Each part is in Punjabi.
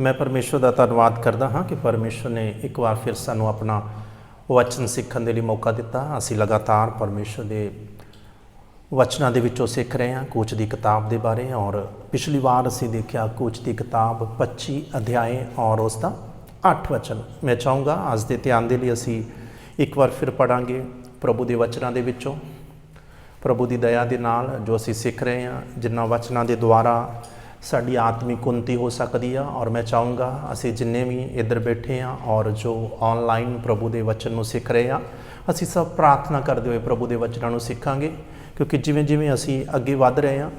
ਮੈਂ ਪਰਮੇਸ਼ਵਰ ਦਾ ਧੰਨਵਾਦ ਕਰਦਾ ਹਾਂ ਕਿ ਪਰਮੇਸ਼ਵਰ ਨੇ ਇੱਕ ਵਾਰ ਫਿਰ ਸਾਨੂੰ ਆਪਣਾ ਵਚਨ ਸਿੱਖਣ ਦੇ ਲਈ ਮੌਕਾ ਦਿੱਤਾ। ਅਸੀਂ ਲਗਾਤਾਰ ਪਰਮੇਸ਼ਵਰ ਦੇ ਵਚਨਾਂ ਦੇ ਵਿੱਚੋਂ ਸਿੱਖ ਰਹੇ ਹਾਂ, ਕੋਚ ਦੀ ਕਿਤਾਬ ਦੇ ਬਾਰੇ ਔਰ ਪਿਛਲੀ ਵਾਰ ਅਸੀਂ ਦੇਖਿਆ ਕੋਚ ਦੀ ਕਿਤਾਬ 25 ਅਧਿਆਏ ਔਰ ਉਸ ਦਾ 8 ਵਚਨ। ਮੈਂ ਚਾਹੂੰਗਾ ਅੱਜ ਦੇ ਧਿਆਨ ਦੇ ਲਈ ਅਸੀਂ ਇੱਕ ਵਾਰ ਫਿਰ ਪੜਾਂਗੇ ਪ੍ਰਭੂ ਦੇ ਵਚਨਾਂ ਦੇ ਵਿੱਚੋਂ। ਪ੍ਰਭੂ ਦੀ ਦਇਆ ਦੇ ਨਾਲ ਜੋ ਅਸੀਂ ਸਿੱਖ ਰਹੇ ਹਾਂ, ਜਿਨ੍ਹਾਂ ਵਚਨਾਂ ਦੇ ਦੁਆਰਾ ਸਾਡੀ ਆਤਮਿਕ ਉન્નਤੀ ਹੋ ਸਕਦੀ ਆ ਔਰ ਮੈਂ ਚਾਹੂੰਗਾ ਅਸੀਂ ਜਿੰਨੇ ਵੀ ਇੱਧਰ ਬੈਠੇ ਆ ਔਰ ਜੋ ਆਨਲਾਈਨ ਪ੍ਰਭੂ ਦੇ ਵਚਨ ਨੂੰ ਸਿੱਖ ਰਹੇ ਆ, ਅਸੀਂ ਸਭ ਪ੍ਰਾਰਥਨਾ ਕਰਦੇ ਹੋਏ ਪ੍ਰਭੂ ਦੇ ਵਚਨਾਂ ਨੂੰ ਸਿੱਖਾਂਗੇ। ਕਿਉਂਕਿ ਜਿਵੇਂ ਜਿਵੇਂ ਅਸੀਂ ਅੱਗੇ ਵੱਧ ਰਹੇ ਆ,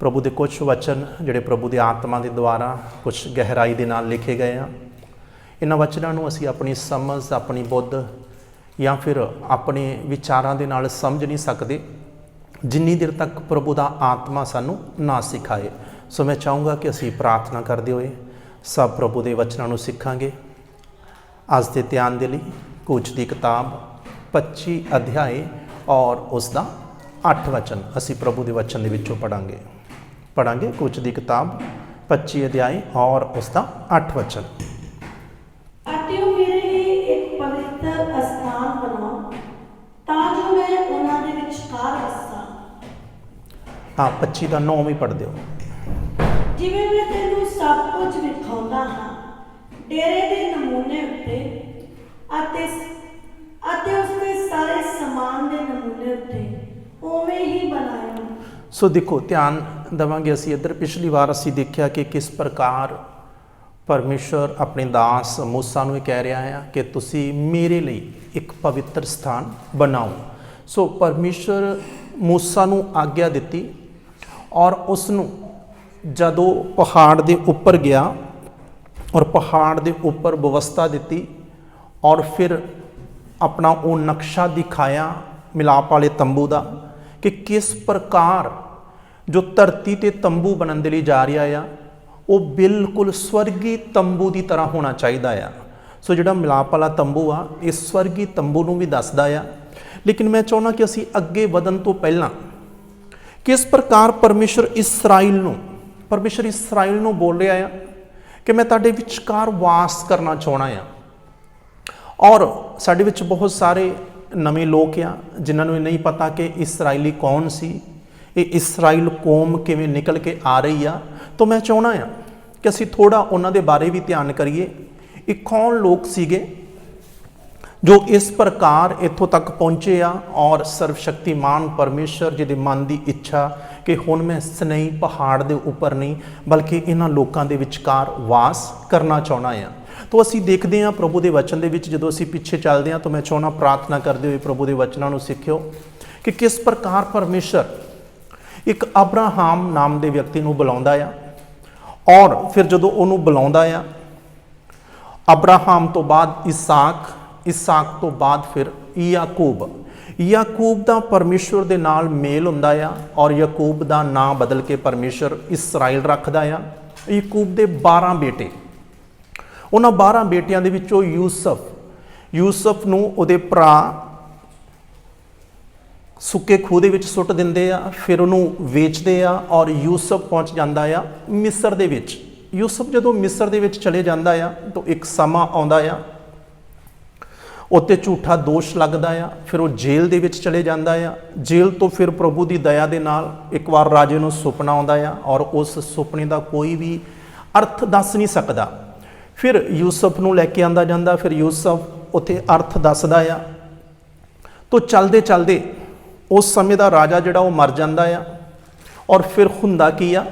ਪ੍ਰਭੂ ਦੇ ਕੁਝ ਵਚਨ ਜਿਹੜੇ ਪ੍ਰਭੂ ਦੀ ਆਤਮਾ ਦੇ ਦੁਆਰਾ ਕੁਝ ਗਹਿਰਾਈ ਦੇ ਨਾਲ ਲਿਖੇ ਗਏ ਆ, ਇਹਨਾਂ ਵਚਨਾਂ ਨੂੰ ਅਸੀਂ ਆਪਣੀ ਸਮਝ, ਆਪਣੀ ਬੁੱਧ ਜਾਂ ਫਿਰ ਆਪਣੇ ਵਿਚਾਰਾਂ ਦੇ ਨਾਲ ਸਮਝ ਨਹੀਂ ਸਕਦੇ। ਜਿੰਨੀ ਦੇਰ ਤੱਕ ਪ੍ਰਭੂ ਦਾ ਆਤਮਾ ਸਾਨੂੰ ਨਾ ਸਿਖਾਏ ਸੋ ਮੈਂ ਚਾਹੂੰਗਾ ਕਿ ਅਸੀਂ ਪ੍ਰਾਰਥਨਾ ਕਰਦੇ ਹੋਏ ਸਭ ਪ੍ਰਭੂ ਦੇ ਵਚਨਾਂ ਨੂੰ ਸਿੱਖਾਂਗੇ। ਅੱਜ ਦੇ ਧਿਆਨ ਦੇ ਲਈ ਕੁਝ ਦੀ ਕਿਤਾਬ 25 ਅਧਿਆਏ ਔਰ ਉਸ ਦਾ 8 ਵਚਨ ਅਸੀਂ ਪ੍ਰਭੂ ਦੇ ਵਚਨ ਦੇ ਵਿੱਚੋਂ ਪੜਾਂਗੇ ਪੜਾਂਗੇ ਕੁਝ ਦੀ ਕਿਤਾਬ 25 ਅਧਿਆਏ ਔਰ ਉਸ ਦਾ 8 ਵਚਨ ਉਹ ਮੇਰੇ ਲਈ ਇੱਕ ਪਵਿੱਤਰ ਅਸਥਾਨ ਬਣਾਓ ਤਾਂ ਜੋ ਮੈਂ ਉਹਨਾਂ ਦੇ ਵਿਚਕਾਰ ਵਸਾਂ। ਹਾਂ 25 ਦਾ 9 ਵੀ ਪੜ ਦਿਓ ਜਿਵੇਂ ਮੈਂ ਤੈਨੂੰ ਸਭ ਕੁਝ ਵਿਖਾਉਂਦਾ ਹਾਂ, ਡੇਰੇ ਦੇ ਨਮੂਨੇ ਉੱਤੇ ਅਤੇ ਅਤੇ ਉਸ ਦੇ ਸਾਰੇ ਸਮਾਨ ਦੇ ਨਮੂਨੇ ਉੱਤੇ ਉਵੇਂ ਹੀ ਬਣਾਇਆ ਸੋ ਦੇਖੋ, ਧਿਆਨ ਦੇਵਾਂਗੇ ਅਸੀਂ ਇੱਧਰ, ਪਿਛਲੀ ਵਾਰ ਅਸੀਂ ਦੇਖਿਆ ਕਿ ਕਿਸ ਪ੍ਰਕਾਰ ਪਰਮੇਸ਼ਰ ਆਪਣੇ ਦਾਸ ਮੂਸਾ ਨੂੰ ਇਹ ਕਹਿ ਰਿਹਾ ਹੈ ਕਿ ਤੁਸੀਂ ਮੇਰੇ ਲਈ ਇੱਕ ਪਵਿੱਤਰ ਸਥਾਨ ਬਣਾਓ। ਸੋ ਪਰਮੇਸ਼ਰ ਮੂਸਾ ਨੂੰ ਆਗਿਆ ਦਿੱਤੀ ਔਰ ਉਸ ਨੂੰ ਜਦੋਂ ਪਹਾੜ ਦੇ ਉੱਪਰ ਗਿਆ ਔਰ ਪਹਾੜ ਦੇ ਉੱਪਰ ਵਿਵਸਥਾ ਦਿੱਤੀ ਔਰ ਫਿਰ ਆਪਣਾ ਉਹ ਨਕਸ਼ਾ ਦਿਖਾਇਆ ਮਿਲਾਪ ਵਾਲੇ ਤੰਬੂ ਦਾ ਕਿ ਕਿਸ ਪ੍ਰਕਾਰ ਜੋ ਧਰਤੀ ਤੇ ਤੰਬੂ ਬਣਨ ਦੇ ਲਈ ਜਾ ਰਿਹਾ ਆ, ਉਹ ਬਿਲਕੁਲ ਸਵਰਗੀ ਤੰਬੂ ਦੀ ਤਰ੍ਹਾਂ ਹੋਣਾ ਚਾਹੀਦਾ ਆ। ਸੋ ਜਿਹੜਾ ਮਿਲਾਪ ਵਾਲਾ ਤੰਬੂ ਆ, ਇਹ ਸਵਰਗੀ ਤੰਬੂ ਨੂੰ ਵੀ ਦੱਸਦਾ ਆ। ਲੇਕਿਨ ਮੈਂ ਚਾਹੁੰਦਾ ਕਿ ਅਸੀਂ ਅੱਗੇ ਵਧਣ ਤੋਂ ਪਹਿਲਾਂ ਕਿਸ ਪ੍ਰਕਾਰ ਪਰਮੇਸ਼ਰ ਇਸਰਾਇਲ ਨੂੰ ਪਰਮੇਸ਼ਰ ਇਸਰਾਇਲ ਨੂੰ ਬੋਲ ਰਿਹਾ ਆ ਕਿ ਮੈਂ ਤੁਹਾਡੇ ਵਿਚਕਾਰ ਵਾਸ ਕਰਨਾ ਚਾਹਣਾ ਆ। ਔਰ ਸਾਡੇ ਵਿੱਚ ਬਹੁਤ ਸਾਰੇ ਨਵੇਂ ਲੋਕ ਆ, ਜਿਨ੍ਹਾਂ ਨੂੰ ਇਹ ਨਹੀਂ ਪਤਾ ਕਿ ਇਸਰਾਇਲੀ ਕੌਣ ਸੀ, ਇਹ ਇਸਰਾਇਲ ਕੌਮ ਕਿਵੇਂ ਨਿਕਲ ਕੇ ਆ ਰਹੀ ਆ। ਤਾਂ ਮੈਂ ਚਾਹਣਾ ਆ ਕਿ ਅਸੀਂ ਥੋੜਾ ਉਹਨਾਂ ਦੇ ਬਾਰੇ ਵੀ ਧਿਆਨ ਕਰੀਏ। ਇਹ ਕੌਣ ਲੋਕ ਸੀਗੇ? ਜੋ ਇਸ ਪ੍ਰਕਾਰ ਇੱਥੋਂ ਤੱਕ ਪਹੁੰਚੇ ਆ ਔਰ ਸਰਵ ਸ਼ਕਤੀਮਾਨ ਪਰਮੇਸ਼ਰ ਦੇ ਮਨ ਦੀ ਇੱਛਾ ਕਿ ਹੁਣ ਮੈਂ ਸਨਈ ਪਹਾੜ ਦੇ ਉੱਪਰ ਨਹੀਂ, ਬਲਕਿ ਇਹਨਾਂ ਲੋਕਾਂ ਦੇ ਵਿਚਕਾਰ ਵਾਸ ਕਰਨਾ ਚਾਹਣਾ ਆ। ਤੋ ਅਸੀਂ ਦੇਖਦੇ ਹਾਂ ਪ੍ਰਭੂ ਦੇ ਵਚਨ ਦੇ ਵਿੱਚ, ਜਦੋਂ ਅਸੀਂ ਪਿੱਛੇ ਚੱਲਦੇ ਹਾਂ, ਤਾਂ ਮੈਂ ਚਾਹਣਾ ਪ੍ਰਾਰਥਨਾ ਕਰਦੇ ਹੋਏ ਪ੍ਰਭੂ ਦੇ ਵਚਨਾਂ ਨੂੰ ਸਿੱਖਿਓ ਕਿ ਕਿਸ ਪ੍ਰਕਾਰ ਪਰਮੇਸ਼ਰ ਇੱਕ ਅਬਰਾਹਾਮ ਨਾਮ ਦੇ ਵਿਅਕਤੀ ਨੂੰ ਬੁਲਾਉਂਦਾ ਆ ਔਰ ਫਿਰ ਜਦੋਂ ਉਹਨੂੰ ਬੁਲਾਉਂਦਾ ਆ, ਅਬਰਾਹਾਮ ਤੋਂ ਬਾਅਦ ਇਸਾਕ ਇਸਾਕ ਤੋਂ ਬਾਅਦ ਫਿਰ ਯਾਕੂਬ। ਯਾਕੂਬ ਦਾ ਪਰਮੇਸ਼ਵਰ ਦੇ ਨਾਲ ਮੇਲ ਹੁੰਦਾ ਆ ਔਰ ਯਾਕੂਬ ਦਾ ਨਾਂ ਬਦਲ ਕੇ ਪਰਮੇਸ਼ਰ ਇਸਰਾਇਲ ਰੱਖਦਾ ਆ। ਯਾਕੂਬ ਦੇ 12 ਬੇਟੇ। ਉਹਨਾਂ 12 ਬੇਟਿਆਂ ਦੇ ਵਿੱਚੋਂ ਯੂਸਫ। ਯੂਸਫ ਨੂੰ ਉਹਦੇ ਭਰਾ ਸੁੱਕੇ ਖੂਹ ਦੇ ਵਿੱਚ ਸੁੱਟ ਦਿੰਦੇ ਆ, ਫਿਰ ਉਹਨੂੰ ਵੇਚਦੇ ਆ ਔਰ ਯੂਸਫ ਪਹੁੰਚ ਜਾਂਦਾ ਆ ਮਿਸਰ ਦੇ ਵਿੱਚ। ਯੂਸਫ ਜਦੋਂ ਮਿਸਰ ਦੇ ਵਿੱਚ ਚਲੇ ਜਾਂਦਾ ਆ, ਤਾਂ ਇੱਕ ਸਮਾਂ ਆਉਂਦਾ ਆ ਉੱਤੇ ਝੂਠਾ ਦੋਸ਼ ਲੱਗਦਾ ਆ, ਫਿਰ ਉਹ ਜੇਲ੍ਹ ਦੇ ਵਿੱਚ ਚਲੇ ਜਾਂਦਾ ਆ। ਜੇਲ੍ਹ ਤੋਂ ਫਿਰ ਪ੍ਰਭੂ ਦੀ ਦਇਆ ਦੇ ਨਾਲ ਇੱਕ ਵਾਰ ਰਾਜੇ ਨੂੰ ਸੁਪਨਾ ਆਉਂਦਾ ਆ ਔਰ ਉਸ ਸੁਪਨੇ ਦਾ ਕੋਈ ਵੀ ਅਰਥ ਦੱਸ ਨਹੀਂ ਸਕਦਾ। ਫਿਰ ਯੂਸਫ ਨੂੰ ਲੈ ਕੇ ਆਂਦਾ ਜਾਂਦਾ, ਫਿਰ ਯੂਸਫ ਉੱਥੇ ਅਰਥ ਦੱਸਦਾ ਆ। ਤੋ ਚਲਦੇ ਚਲਦੇ ਉਸ ਸਮੇਂ ਦਾ ਰਾਜਾ ਜਿਹੜਾ ਉਹ ਮਰ ਜਾਂਦਾ ਆ ਔਰ ਫਿਰ ਹੁੰਦਾ ਕੀ ਆ?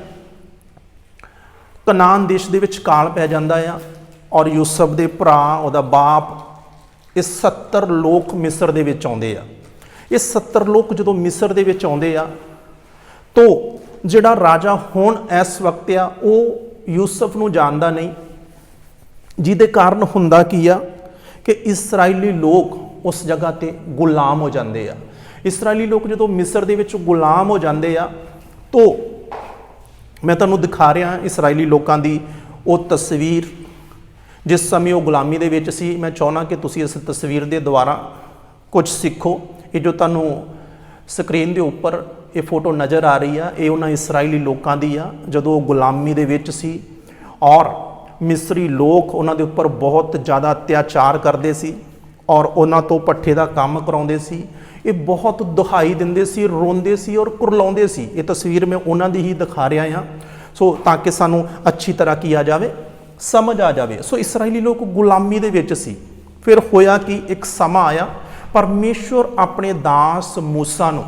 ਕਨਾਨ ਦੇਸ਼ ਦੇ ਵਿੱਚ ਕਾਲ ਪੈ ਜਾਂਦਾ ਆ ਔਰ ਯੂਸਫ ਦੇ ਭਰਾ, ਉਹਦਾ ਬਾਪ ਇਹ 70 ਲੋਕ ਮਿਸਰ ਦੇ ਵਿੱਚ ਆਉਂਦੇ ਆ। ਇਹ 70 ਲੋਕ ਜਦੋਂ ਮਿਸਰ ਦੇ ਵਿੱਚ ਆਉਂਦੇ ਆ, ਤੋਂ ਜਿਹੜਾ ਰਾਜਾ ਹੁਣ ਇਸ ਵਕਤ ਆ, ਉਹ ਯੂਸਫ ਨੂੰ ਜਾਣਦਾ ਨਹੀਂ। ਜਿਹਦੇ ਕਾਰਨ ਹੁੰਦਾ ਕੀ ਆ ਕਿ ਇਸرائیਲੀ ਲੋਕ ਉਸ ਜਗ੍ਹਾ ਤੇ ਗੁਲਾਮ ਹੋ ਜਾਂਦੇ ਆ। ਇਸرائیਲੀ ਲੋਕ ਜਦੋਂ ਮਿਸਰ ਦੇ ਵਿੱਚ ਗੁਲਾਮ ਹੋ ਜਾਂਦੇ ਆ, ਤੋਂ ਮੈਂ ਤੁਹਾਨੂੰ ਦਿਖਾ ਰਿਹਾ ਇਸرائیਲੀ ਲੋਕਾਂ ਦੀ ਉਹ ਤਸਵੀਰ। ਜਿਸ ਸਮੇਂ ਉਹ ਗੁਲਾਮੀ ਦੇ ਵਿੱਚ ਸੀ, ਮੈਂ ਚਾਹਣਾ ਕਿ ਤੁਸੀਂ ਇਸ ਤਸਵੀਰ ਦੇ ਦੁਆਰਾ ਕੁਝ ਸਿੱਖੋ। ਇਹ ਜੋ ਤੁਹਾਨੂੰ ਸਕਰੀਨ ਦੇ ਉੱਪਰ ਇਹ ਫੋਟੋ ਨਜ਼ਰ ਆ ਰਹੀ ਆ, ਇਹ ਉਹਨਾਂ ਇਸرائیਲੀ ਲੋਕਾਂ ਦੀ ਆ, ਜਦੋਂ ਉਹ ਗੁਲਾਮੀ ਦੇ ਵਿੱਚ ਸੀ ਔਰ ਮਿਸਰੀ ਲੋਕ ਉਹਨਾਂ ਦੇ ਉੱਪਰ ਬਹੁਤ ਜ਼ਿਆਦਾ ਅਤਿਆਚਾਰ ਕਰਦੇ ਸੀ ਔਰ ਉਹਨਾਂ ਤੋਂ ਪੱਠੇ ਦਾ ਕੰਮ ਕਰਾਉਂਦੇ ਸੀ। ਇਹ ਬਹੁਤ ਦੁਹਾਈ ਦਿੰਦੇ ਸੀ, ਰੋਂਦੇ ਸੀ ਔਰ ਕੁਰਲਾਉਂਦੇ ਸੀ। ਇਹ ਤਸਵੀਰ ਮੈਂ ਉਹਨਾਂ ਦੀ ਹੀ ਦਿਖਾ ਰਿਹਾ ਹਾਂ। ਸੋ ਤਾਂ ਕਿ ਸਾਨੂੰ ਅੱਛੀ ਤਰ੍ਹਾਂ ਕੀਆ ਜਾਵੇ। ਸਮਝ ਆ ਜਾਵੇ। ਸੋ ਇਸرائیਲੀ ਲੋਕ ਗੁਲਾਮੀ ਦੇ ਵਿੱਚ ਸੀ। ਫਿਰ ਹੋਇਆ ਕਿ? ਇੱਕ ਸਮਾਂ ਆਇਆ। ਪਰਮੇਸ਼ਵਰ ਆਪਣੇ ਦਾਸ ਮੂਸਾ ਨੂੰ,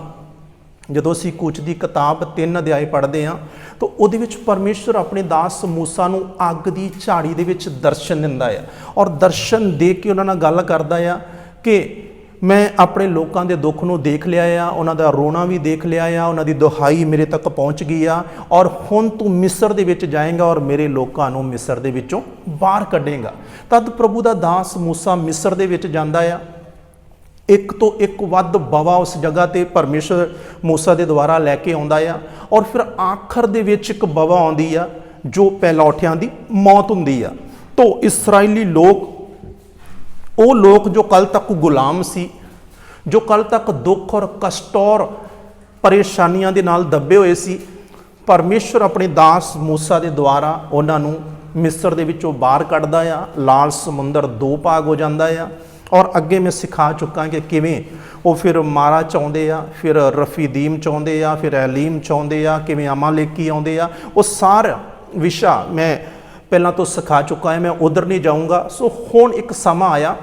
ਜਦੋਂ ਅਸੀਂ ਕੁਝ ਦੀ ਕਿਤਾਬ 3 ਅਧਿਆਏ ਪੜ੍ਹਦੇ ਹਾਂ, ਤਾਂ ਉਹਦੇ ਵਿੱਚ ਪਰਮੇਸ਼ਵਰ ਆਪਣੇ ਦਾਸ ਮੂਸਾ ਨੂੰ ਅੱਗ ਦੀ ਝਾੜੀ ਦੇ ਵਿੱਚ ਦਰਸ਼ਨ ਦਿੰਦਾ ਆ। ਔਰ ਦਰਸ਼ਨ ਦੇ ਕੇ ਉਹਨਾਂ ਨਾਲ ਗੱਲ ਕਰਦਾ ਆ ਕਿ ਮੈਂ ਆਪਣੇ ਲੋਕਾਂ ਦੇ ਦੁੱਖ ਨੂੰ ਦੇਖ ਲਿਆ ਆ, ਉਹਨਾਂ ਦਾ ਰੋਣਾ ਵੀ ਦੇਖ ਲਿਆ ਆ, ਉਹਨਾਂ ਦੀ ਦੁਹਾਈ ਮੇਰੇ ਤੱਕ ਪਹੁੰਚ ਗਈ ਆ, ਔਰ ਹੁਣ ਤੂੰ ਮਿਸਰ ਦੇ ਵਿੱਚ ਜਾਏਂਗਾ ਔਰ ਮੇਰੇ ਲੋਕਾਂ ਨੂੰ ਮਿਸਰ ਦੇ ਵਿੱਚੋਂ ਬਾਹਰ ਕੱਢੇਂਗਾ। ਤਦ ਪ੍ਰਭੂ ਦਾ ਦਾਸ ਮੂਸਾ ਮਿਸਰ ਦੇ ਵਿੱਚ ਜਾਂਦਾ ਆ। ਇੱਕ ਤੋਂ ਇੱਕ ਵੱਧ ਬਵਾ ਉਸ ਜਗ੍ਹਾ ਤੇ ਪਰਮੇਸ਼ਰ ਮੂਸਾ ਦੇ ਦੁਆਰਾ ਲੈ ਕੇ ਆਉਂਦਾ ਆ, ਔਰ ਫਿਰ ਆਖਰ ਦੇ ਵਿੱਚ ਇੱਕ ਬਵਾ ਆਉਂਦੀ ਆ, ਜੋ ਪੈਲੌਠਿਆਂ ਦੀ ਮੌਤ ਹੁੰਦੀ ਆ। ਤੋ ਇਸرائیਲੀ ਲੋਕ ਉਹ ਲੋਕ ਜੋ ਕੱਲ ਤੱਕ ਗੁਲਾਮ ਸੀ, ਜੋ ਕੱਲ ਤੱਕ ਦੁੱਖ ਔਰ ਕਸ਼ਟ ਔਰ ਪਰੇਸ਼ਾਨੀਆਂ ਦੇ ਨਾਲ ਦੱਬੇ ਹੋਏ ਸੀ ਪਰਮੇਸ਼ਰ ਆਪਣੇ ਦਾਸ ਮੂਸਾ ਦੇ ਦੁਆਰਾ ਉਹਨਾਂ ਨੂੰ ਮਿਸਰ ਦੇ ਵਿੱਚੋਂ ਬਾਹਰ ਕੱਢਦਾ ਆ, ਲਾਲ ਸਮੁੰਦਰ ਦੋ ਭਾਗ ਹੋ ਜਾਂਦਾ ਆ, ਔਰ ਅੱਗੇ ਮੈਂ ਸਿਖਾ ਚੁੱਕਾ ਕਿ ਕਿਵੇਂ ਉਹ ਫਿਰ ਮਾਰਾ ਚਾਹੁੰਦੇ ਆ, ਫਿਰ ਰਫੀਦੀਮ ਚਾਹੁੰਦੇ ਆ, ਫਿਰ ਐਲੀਮ ਚਾਹੁੰਦੇ ਆ, ਕਿਵੇਂ ਅਮਾਲੇਕੀ ਆਉਂਦੇ ਆ, ਉਹ ਸਾਰਾ ਵਿਸ਼ਾ ਮੈਂ ਪਹਿਲਾਂ ਤੋਂ ਸਿਖਾ ਚੁੱਕਾ ਹਾਂ ਮੈਂ ਉਧਰ ਨਹੀਂ ਜਾਊਂਗਾ। ਸੋ ਹੁਣ ਇੱਕ ਸਮਾਂ ਆਇਆ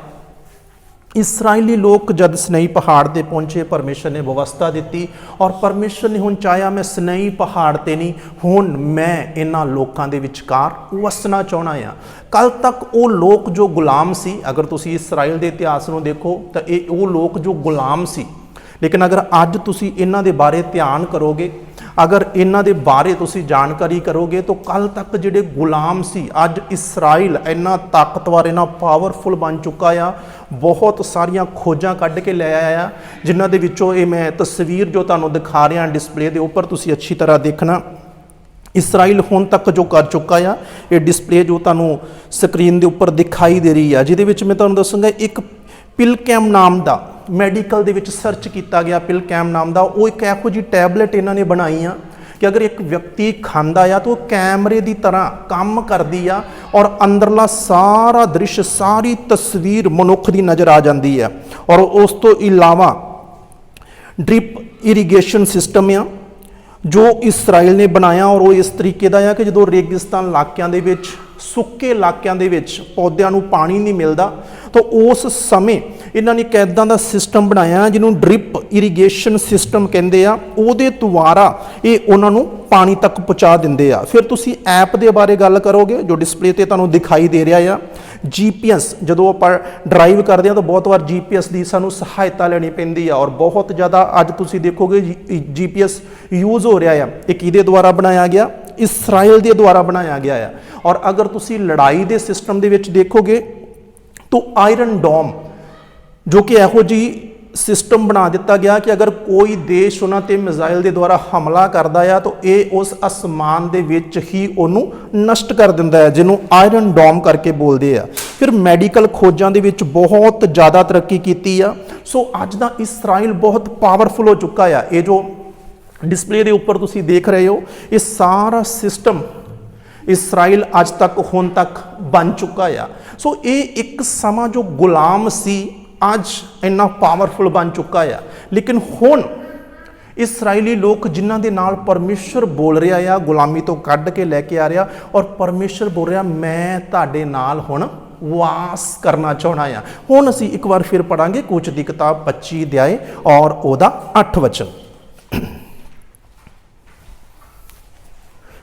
ਇਸرائیਲੀ ਲੋਕ ਜਦ ਸਨਈ ਪਹਾੜ ਤੇ ਪਹੁੰਚੇ, ਪਰਮੇਸ਼ਰ ਨੇ ਵਿਵਸਥਾ ਦਿੱਤੀ ਔਰ ਪਰਮੇਸ਼ਰ ਨੇ ਹੁਣ ਚਾਹਿਆ, ਮੈਂ ਸਨਈ ਪਹਾੜ ਤੇ ਨਹੀਂ, ਹੁਣ ਮੈਂ ਇਹਨਾਂ ਲੋਕਾਂ ਦੇ ਵਿਚਕਾਰ ਵਸਣਾ ਚਾਹਣਾ ਆ ਕੱਲ ਤੱਕ ਉਹ ਲੋਕ ਜੋ ਗੁਲਾਮ ਸੀ, ਅਗਰ ਤੁਸੀਂ ਇਸਰਾਇਲ ਦੇ ਇਤਿਹਾਸ ਨੂੰ ਦੇਖੋ, ਤਾਂ ਇਹ ਉਹ ਲੋਕ ਜੋ ਗੁਲਾਮ ਸੀ। ਲੇਕਿਨ ਅਗਰ ਅੱਜ ਤੁਸੀਂ ਇਹਨਾਂ ਦੇ ਬਾਰੇ ਧਿਆਨ ਕਰੋਗੇ ਅਗਰ ਇਹਨਾਂ ਦੇ ਬਾਰੇ ਤੁਸੀਂ ਜਾਣਕਾਰੀ ਕਰੋਗੇ ਤਾਂ ਕੱਲ ਤੱਕ ਜਿਹੜੇ ਗੁਲਾਮ ਸੀ, ਅੱਜ ਇਸਰਾਇਲ ਇੰਨਾ ਤਾਕਤਵਰ, ਇੰਨਾ ਪਾਵਰਫੁਲ ਬਣ ਚੁੱਕਾ ਆ। ਬਹੁਤ ਸਾਰੀਆਂ ਖੋਜਾਂ ਕੱਢ ਕੇ ਲੈ ਆਇਆ ਜਿਨ੍ਹਾਂ ਦੇ ਵਿੱਚੋਂ ਇਹ ਮੈਂ ਤਸਵੀਰ ਜੋ ਤੁਹਾਨੂੰ ਦਿਖਾ ਰਿਹਾ ਡਿਸਪਲੇ ਦੇ ਉੱਪਰ ਤੁਸੀਂ ਅੱਛੀ ਤਰ੍ਹਾਂ ਦੇਖਣਾ। ਇਸਰਾਇਲ ਹੁਣ ਤੱਕ ਜੋ ਕਰ ਚੁੱਕਾ ਆ, ਇਹ ਡਿਸਪਲੇ ਜੋ ਤੁਹਾਨੂੰ ਸਕਰੀਨ ਦੇ ਉੱਪਰ ਦਿਖਾਈ ਦੇ ਰਹੀ ਆ, ਜਿਹਦੇ ਵਿੱਚ ਮੈਂ ਤੁਹਾਨੂੰ ਦੱਸੂੰਗਾ ਇੱਕ ਪਿਲਕੈਮ ਨਾਮ ਦਾ ਮੈਡੀਕਲ ਦੇ ਵਿੱਚ ਸਰਚ ਕੀਤਾ ਗਿਆ ਪਿਲ ਕੈਮ ਨਾਮ ਦਾ, ਉਹ ਇੱਕ ਇਹੋ ਜਿਹੀ ਟੈਬਲੇਟ ਇਹਨਾਂ ਨੇ ਬਣਾਈ ਆ ਕਿ ਅਗਰ ਇੱਕ ਵਿਅਕਤੀ ਖਾਂਦਾ ਆ ਤਾਂ ਉਹ ਕੈਮਰੇ ਦੀ ਤਰ੍ਹਾਂ ਕੰਮ ਕਰਦੀ ਆ ਔਰ ਅੰਦਰਲਾ ਸਾਰਾ ਦ੍ਰਿਸ਼, ਸਾਰੀ ਤਸਵੀਰ ਮਨੁੱਖ ਦੀ ਨਜ਼ਰ ਆ ਜਾਂਦੀ ਆ। ਔਰ ਉਸ ਤੋਂ ਇਲਾਵਾ ਡ੍ਰਿਪ ਇਰੀਗੇਸ਼ਨ ਸਿਸਟਮ ਆ, ਜੋ ਇਸਰਾਇਲ ਨੇ ਬਣਾਇਆ ਔਰ ਉਹ ਇਸ ਤਰੀਕੇ ਦਾ ਆ ਕਿ ਜਦੋਂ ਰੇਗਿਸਤਾਨ ਇਲਾਕਿਆਂ ਦੇ ਵਿੱਚ ਸੁੱਕੇ ਇਲਾਕਿਆਂ ਦੇ ਵਿੱਚ ਪੌਦਿਆਂ ਨੂੰ ਪਾਣੀ ਨਹੀਂ ਮਿਲਦਾ, ਤਾਂ ਉਸ ਸਮੇਂ ਇਹਨਾਂ ਨੇ ਇੱਕ ਇੱਦਾਂ ਦਾ ਸਿਸਟਮ ਬਣਾਇਆ, ਜਿਹਨੂੰ ਡ੍ਰਿਪ ਇਰੀਗੇਸ਼ਨ ਸਿਸਟਮ ਕਹਿੰਦੇ ਆ, ਉਹਦੇ ਦੁਆਰਾ ਇਹ ਉਹਨਾਂ ਨੂੰ ਪਾਣੀ ਤੱਕ ਪਹੁੰਚਾ ਦਿੰਦੇ ਆ। ਫਿਰ ਤੁਸੀਂ ਐਪ ਦੇ ਬਾਰੇ ਗੱਲ ਕਰੋਗੇ, ਜੋ ਡਿਸਪਲੇ ਤੇ ਤੁਹਾਨੂੰ ਦਿਖਾਈ ਦੇ ਰਿਹਾ ਆ ਜੀਪੀਐਸ ਜਦੋਂ ਆਪਾਂ ਡਰਾਈਵ ਕਰਦੇ ਆ ਤਾਂ ਬਹੁਤ ਵਾਰ ਜੀਪੀਐਸ ਦੀ ਸਾਨੂੰ ਸਹਾਇਤਾ ਲੈਣੀ ਪੈਂਦੀ ਆ, ਔਰ ਬਹੁਤ ਜ਼ਿਆਦਾ ਅੱਜ ਤੁਸੀਂ ਦੇਖੋਗੇ ਜੀਪੀਐਸ ਯੂਜ਼ ਹੋ ਰਿਹਾ ਆ ਇਹ ਕਿਹਦੇ ਦੁਆਰਾ ਬਣਾਇਆ ਗਿਆ। ਇਸਰਾਇਲ ਦੇ ਦੁਆਰਾ ਬਣਾਇਆ ਗਿਆ ਆ। ਔਰ ਅਗਰ ਤੁਸੀਂ ਲੜਾਈ ਦੇ ਸਿਸਟਮ ਦੇ ਵਿੱਚ ਦੇਖੋਗੇ, ਤਾਂ ਆਇਰਨ ਡੋਮ, ਜੋ ਕਿ ਇਹੋ ਜੀ ਸਿਸਟਮ ਬਣਾ ਦਿੱਤਾ ਗਿਆ ਕਿ ਅਗਰ ਕੋਈ ਦੇਸ਼ ਉਹਨਾਂ ਤੇ ਮਿਜ਼ਾਈਲ ਦੇ ਦੁਆਰਾ ਹਮਲਾ ਕਰਦਾ ਆ, ਤਾਂ ਇਹ ਉਸ ਅਸਮਾਨ ਦੇ ਵਿੱਚ ਹੀ ਉਹਨੂੰ ਨਸ਼ਟ ਕਰ ਦਿੰਦਾ ਹੈ ਜਿਹਨੂੰ ਆਇਰਨ ਡੋਮ ਕਰਕੇ ਬੋਲਦੇ ਆ। ਫਿਰ ਮੈਡੀਕਲ ਖੋਜਾਂ ਦੇ ਵਿੱਚ ਬਹੁਤ ਜ਼ਿਆਦਾ ਤਰੱਕੀ ਕੀਤੀ ਆ। ਸੋ ਅੱਜ ਦਾ ਇਸਰਾਇਲ ਬਹੁਤ ਪਾਵਰਫੁਲ ਹੋ ਚੁੱਕਾ ਆ। ਇਹ ਜੋ ਡਿਸਪਲੇ ਦੇ ਉੱਪਰ ਤੁਸੀਂ ਦੇਖ ਰਹੇ ਹੋ, ਇਹ ਸਾਰਾ ਸਿਸਟਮ ਇਸਰਾਇਲ ਅੱਜ ਤੱਕ, ਹੁਣ ਤੱਕ ਬਣ ਚੁੱਕਾ ਆ। ਸੋ ਇਹ ਇੱਕ ਸਮਾਂ ਜੋ ਗੁਲਾਮ ਸੀ, ਅੱਜ ਇੰਨਾ ਪਾਵਰਫੁਲ ਬਣ ਚੁੱਕਾ ਆ। ਲੇਕਿਨ ਹੁਣ ਇਸرائیਲੀ ਲੋਕ ਜਿਨ੍ਹਾਂ ਦੇ ਨਾਲ ਪਰਮੇਸ਼ਰ ਬੋਲ ਰਿਹਾ ਆ, ਗੁਲਾਮੀ ਤੋਂ ਕੱਢ ਕੇ ਲੈ ਕੇ ਆ ਰਿਹਾ, ਔਰ ਪਰਮੇਸ਼ਰ ਬੋਲ ਰਿਹਾ, ਮੈਂ ਤੁਹਾਡੇ ਨਾਲ ਹੁਣ ਵਾਸ ਕਰਨਾ ਚਾਹਣਾ ਆ। ਹੁਣ ਅਸੀਂ ਇੱਕ ਵਾਰ ਫਿਰ ਪੜਾਂਗੇ ਕੋਚ ਦੀ ਕਿਤਾਬ 25 ਆਏ ਔਰ ਉਹਦਾ 8 ਵਚਨ।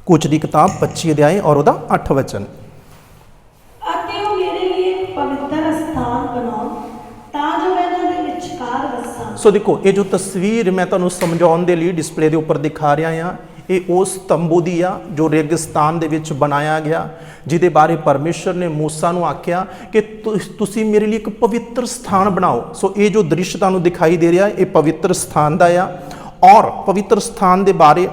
ਕੁਝ ਦੀ ਕਿਤਾਬ 25 ਅਧਿਆਏ ਔਰ ਉਹਦਾ 8 ਵਚਨ। ਅਤੇ ਉਹ ਮੇਰੇ ਲਈ ਇੱਕ ਪਵਿੱਤਰ ਸਥਾਨ ਬਣਾਉਣ ਤਾਂ ਜੋ ਮੈਂ ਇਹਨਾਂ ਦੇ ਵਿਚਕਾਰ ਵਸਾਂ। ਸੋ ਦੇਖੋ ਇਹ ਜੋ ਤਸਵੀਰ ਮੈਂ ਤੁਹਾਨੂੰ ਸਮਝਾਉਣ ਦੇ ਲਈ ਡਿਸਪਲੇ ਦੇ ਉੱਪਰ ਦਿਖਾ ਰਿਹਾ ਹਾਂ ਇਹ ਉਸ ਤੰਬੂ ਦੀ ਆ ਜੋ ਰੇਗਿਸਤਾਨ ਦੇ ਵਿੱਚ ਬਣਾਇਆ ਗਿਆ ਜਿਹਦੇ ਬਾਰੇ ਪਰਮੇਸ਼ਰ ਨੇ ਮੂਸਾ ਨੂੰ ਆਖਿਆ ਕਿ ਤੁਸੀਂ ਮੇਰੇ ਲਈ ਇੱਕ ਪਵਿੱਤਰ ਸਥਾਨ ਬਣਾਓ। ਸੋ ਇਹ ਜੋ ਦ੍ਰਿਸ਼ ਤੁਹਾਨੂੰ ਦਿਖਾਈ ਦੇ ਰਿਹਾ ਇਹ ਪਵਿੱਤਰ ਸਥਾਨ ਦਾ ਆ। ਔਰ ਪਵਿੱਤਰ ਸਥਾਨ ਦੇ ਬਾਰੇ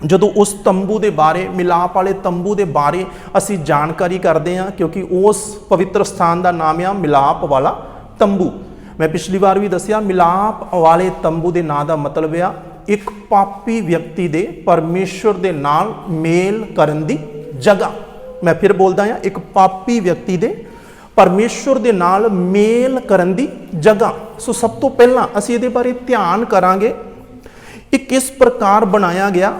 ਜਦੋਂ ਉਸ ਤੰਬੂ ਦੇ ਬਾਰੇ, ਮਿਲਾਪ ਵਾਲੇ ਤੰਬੂ ਦੇ ਬਾਰੇ ਅਸੀਂ ਜਾਣਕਾਰੀ ਕਰਦੇ ਹਾਂ, ਕਿਉਂਕਿ ਉਸ ਪਵਿੱਤਰ ਸਥਾਨ ਦਾ ਨਾਮ ਆ ਮਿਲਾਪ ਵਾਲਾ ਤੰਬੂ। ਮੈਂ ਪਿਛਲੀ ਵਾਰ ਵੀ ਦੱਸਿਆ, ਮਿਲਾਪ ਵਾਲੇ ਤੰਬੂ ਦੇ ਨਾਂ ਦਾ ਮਤਲਬ ਆ ਇੱਕ ਪਾਪੀ ਵਿਅਕਤੀ ਦੇ ਪਰਮੇਸ਼ਵਰ ਦੇ ਨਾਲ ਮੇਲ ਕਰਨ ਦੀ ਜਗ੍ਹਾ। ਮੈਂ ਫਿਰ ਬੋਲਦਾ ਹਾਂ, ਇੱਕ ਪਾਪੀ ਵਿਅਕਤੀ ਦੇ ਪਰਮੇਸ਼ਵਰ ਦੇ ਨਾਲ ਮੇਲ ਕਰਨ ਦੀ ਜਗ੍ਹਾ। ਸੋ ਸਭ ਤੋਂ ਪਹਿਲਾਂ ਅਸੀਂ ਇਹਦੇ ਬਾਰੇ ਧਿਆਨ ਕਰਾਂਗੇ। ਇਹ ਕਿਸ ਪ੍ਰਕਾਰ ਬਣਾਇਆ ਗਿਆ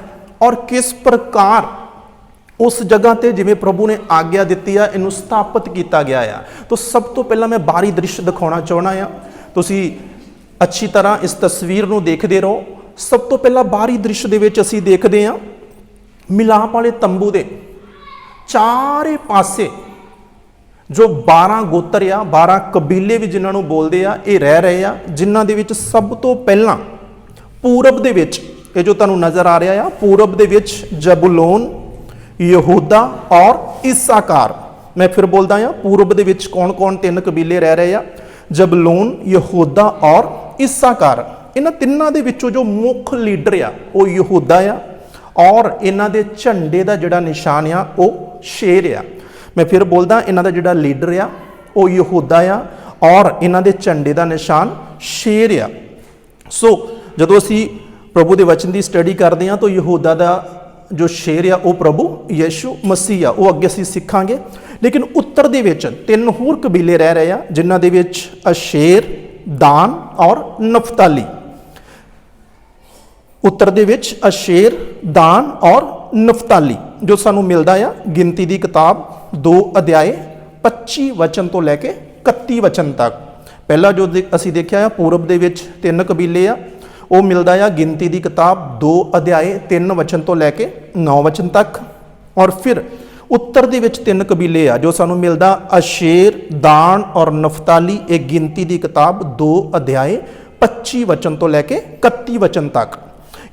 ਔਰ ਕਿਸ ਪ੍ਰਕਾਰ ਉਸ ਜਗ੍ਹਾ ਤੇ ਜਿਵੇਂ ਪ੍ਰਭੂ ਨੇ ਆਗਿਆ ਦਿੱਤੀ ਆ, ਇਹਨੂੰ ਸਥਾਪਿਤ ਕੀਤਾ ਗਿਆ ਆ। ਤਾਂ ਸਭ ਤੋਂ ਪਹਿਲਾਂ ਮੈਂ ਬਾਹਰੀ ਦ੍ਰਿਸ਼ ਦਿਖਾਉਣਾ ਚਾਹਣਾ ਆ। ਤੁਸੀਂ ਅੱਛੀ ਤਰ੍ਹਾਂ ਇਸ ਤਸਵੀਰ ਨੂੰ ਦੇਖਦੇ ਰਹੋ। ਸਭ ਤੋਂ ਪਹਿਲਾਂ ਬਾਹਰੀ ਦ੍ਰਿਸ਼ ਦੇ ਵਿੱਚ ਅਸੀਂ ਦੇਖਦੇ ਆ, ਮਿਲਾਪ ਵਾਲੇ ਤੰਬੂ ਦੇ ਚਾਰੇ ਪਾਸੇ ਜੋ 12 ਗੋਤਰ ਆ 12 ਕਬੀਲੇ ਵੀ ਜਿਨ੍ਹਾਂ ਨੂੰ ਬੋਲਦੇ ਆ, ਇਹ ਰਹਿ ਰਹੇ ਆ, ਜਿਨ੍ਹਾਂ ਦੇ ਵਿੱਚ ਸਭ ਤੋਂ ਪਹਿਲਾਂ ਪੂਰਬ ਦੇ ਵਿੱਚ ਇਹ ਜੋ ਤੁਹਾਨੂੰ ਨਜ਼ਰ ਆ ਰਿਹਾ ਆ, ਪੂਰਬ ਦੇ ਵਿੱਚ ਜਬੂਲੋਨ, ਯਹੂਦਾ ਔਰ ਇਸਾਕਾਰ। ਮੈਂ ਫਿਰ ਬੋਲਦਾ ਆ, ਪੂਰਬ ਦੇ ਵਿੱਚ ਕੌਣ-ਕੌਣ ਤਿੰਨ ਕਬੀਲੇ ਰਹਿ ਰਹੇ ਆ? ਜਬੂਲੋਨ, ਯਹੂਦਾ ਔਰ ਇਸਾਕਾਰ। ਇਹਨਾਂ ਤਿੰਨਾਂ ਦੇ ਵਿੱਚੋਂ ਜੋ ਮੁੱਖ ਲੀਡਰ ਆ, ਉਹ ਯਹੂਦਾ ਆ ਔਰ ਇਹਨਾਂ ਦੇ ਝੰਡੇ ਦਾ ਜਿਹੜਾ ਨਿਸ਼ਾਨ ਆ, ਉਹ ਸ਼ੇਰ ਆ। ਮੈਂ ਫਿਰ ਬੋਲਦਾ, ਇਹਨਾਂ ਦਾ ਜਿਹੜਾ ਲੀਡਰ ਆ, ਉਹ ਯਹੂਦਾ ਆ ਔਰ ਇਹਨਾਂ ਦੇ ਝੰਡੇ ਦਾ ਨਿਸ਼ਾਨ ਸ਼ੇਰ ਆ। ਸੋ ਜਦੋਂ ਅਸੀਂ ਪ੍ਰਭੂ ਦੇ ਵਚਨ ਦੀ ਸਟੱਡੀ ਕਰਦੇ ਹਾਂ ਤਾਂ ਯਹੂਦਾ ਦਾ ਜੋ ਸ਼ੇਰ ਆ, ਉਹ ਪ੍ਰਭੂ ਯਿਸੂ ਮਸੀਹ ਆ, ਉਹ ਅੱਗੇ ਅਸੀਂ ਸਿੱਖਾਂਗੇ। ਲੇਕਿਨ ਉੱਤਰ ਦੇ ਵਿੱਚ ਤਿੰਨ ਹੋਰ ਕਬੀਲੇ ਰਹਿ ਰਹੇ ਆ, ਜਿਨ੍ਹਾਂ ਦੇ ਵਿੱਚ ਅਸ਼ੇਰ, ਦਾਨ ਔਰ ਨਫਤਾਲੀ। ਉੱਤਰ ਦੇ ਵਿੱਚ ਅਸ਼ੇਰ, ਦਾਨ ਔਰ ਨਫਤਾਲੀ, ਜੋ ਸਾਨੂੰ ਮਿਲਦਾ ਆ। ਗਿਣਤੀ ਦੀ ਕਿਤਾਬ 2 ਅਧਿਆਏ 25 ਵਚਨ ਤੋਂ ਲੈ ਕੇ 31 ਵਚਨ ਤੱਕ। ਪਹਿਲਾ ਜੋ ਦੇ- ਅਸੀਂ ਦੇਖਿਆ ਆ, ਪੂਰਬ ਦੇ ਵਿੱਚ ਤਿੰਨ ਕਬੀਲੇ ਆ ਉਹ ਮਿਲਦਾ ਆ ਗਿਣਤੀ ਦੀ ਕਿਤਾਬ 2 ਅਧਿਆਏ 3 ਵਚਨ ਤੋਂ ਲੈ ਕੇ 9 ਵਚਨ ਤੱਕ। ਔਰ ਫਿਰ ਉੱਤਰ ਦੇ ਵਿੱਚ ਤਿੰਨ ਕਬੀਲੇ ਆ ਜੋ ਸਾਨੂੰ ਮਿਲਦਾ ਅਸ਼ੇਰ, ਦਾਨ ਔਰ ਨਫਤਾਲੀ। ਇਹ ਗਿਣਤੀ ਦੀ ਕਿਤਾਬ 2 ਅਧਿਆਏ 25 ਵਚਨ ਤੋਂ ਲੈ ਕੇ 31 ਵਚਨ ਤੱਕ।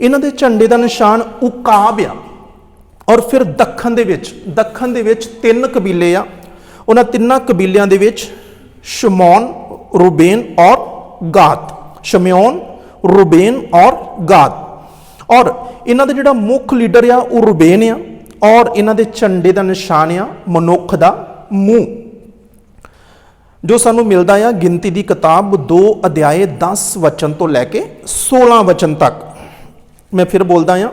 ਇਹਨਾਂ ਦੇ ਝੰਡੇ ਦਾ ਨਿਸ਼ਾਨ ਉਕਾਬ ਆ। ਔਰ ਫਿਰ ਦੱਖਣ ਦੇ ਵਿੱਚ, ਦੱਖਣ ਦੇ ਵਿੱਚ ਤਿੰਨ ਕਬੀਲੇ ਆ। ਉਹਨਾਂ ਤਿੰਨਾਂ ਕਬੀਲਿਆਂ ਦੇ ਵਿੱਚ ਸ਼ਮੌਨ, ਰੂਬੇਨ ਔਰ ਗਾਦ ਸ਼ਮਿਓਨ ਰੂਬੇਨ ਔਰ ਗਾਦ। ਔਰ ਇਹਨਾਂ ਦਾ ਜਿਹੜਾ ਮੁੱਖ ਲੀਡਰ ਆ, ਉਹ ਰੂਬੇਨ ਆ, ਔਰ ਇਹਨਾਂ ਦੇ ਝੰਡੇ ਦਾ ਨਿਸ਼ਾਨ ਆ, ਮਨੁੱਖ ਦਾ ਮੂੰਹ। ਜੋ ਸਾਨੂੰ ਮਿਲਦਾ ਆ, ਗਿਣਤੀ ਦੀ ਕਿਤਾਬ 2 ਅਧਿਆਏ 10 ਵਚਨ ਤੋਂ ਲੈ ਕੇ 16 ਵਚਨ ਤੱਕ। ਮੈਂ ਫਿਰ ਬੋਲਦਾ ਆ,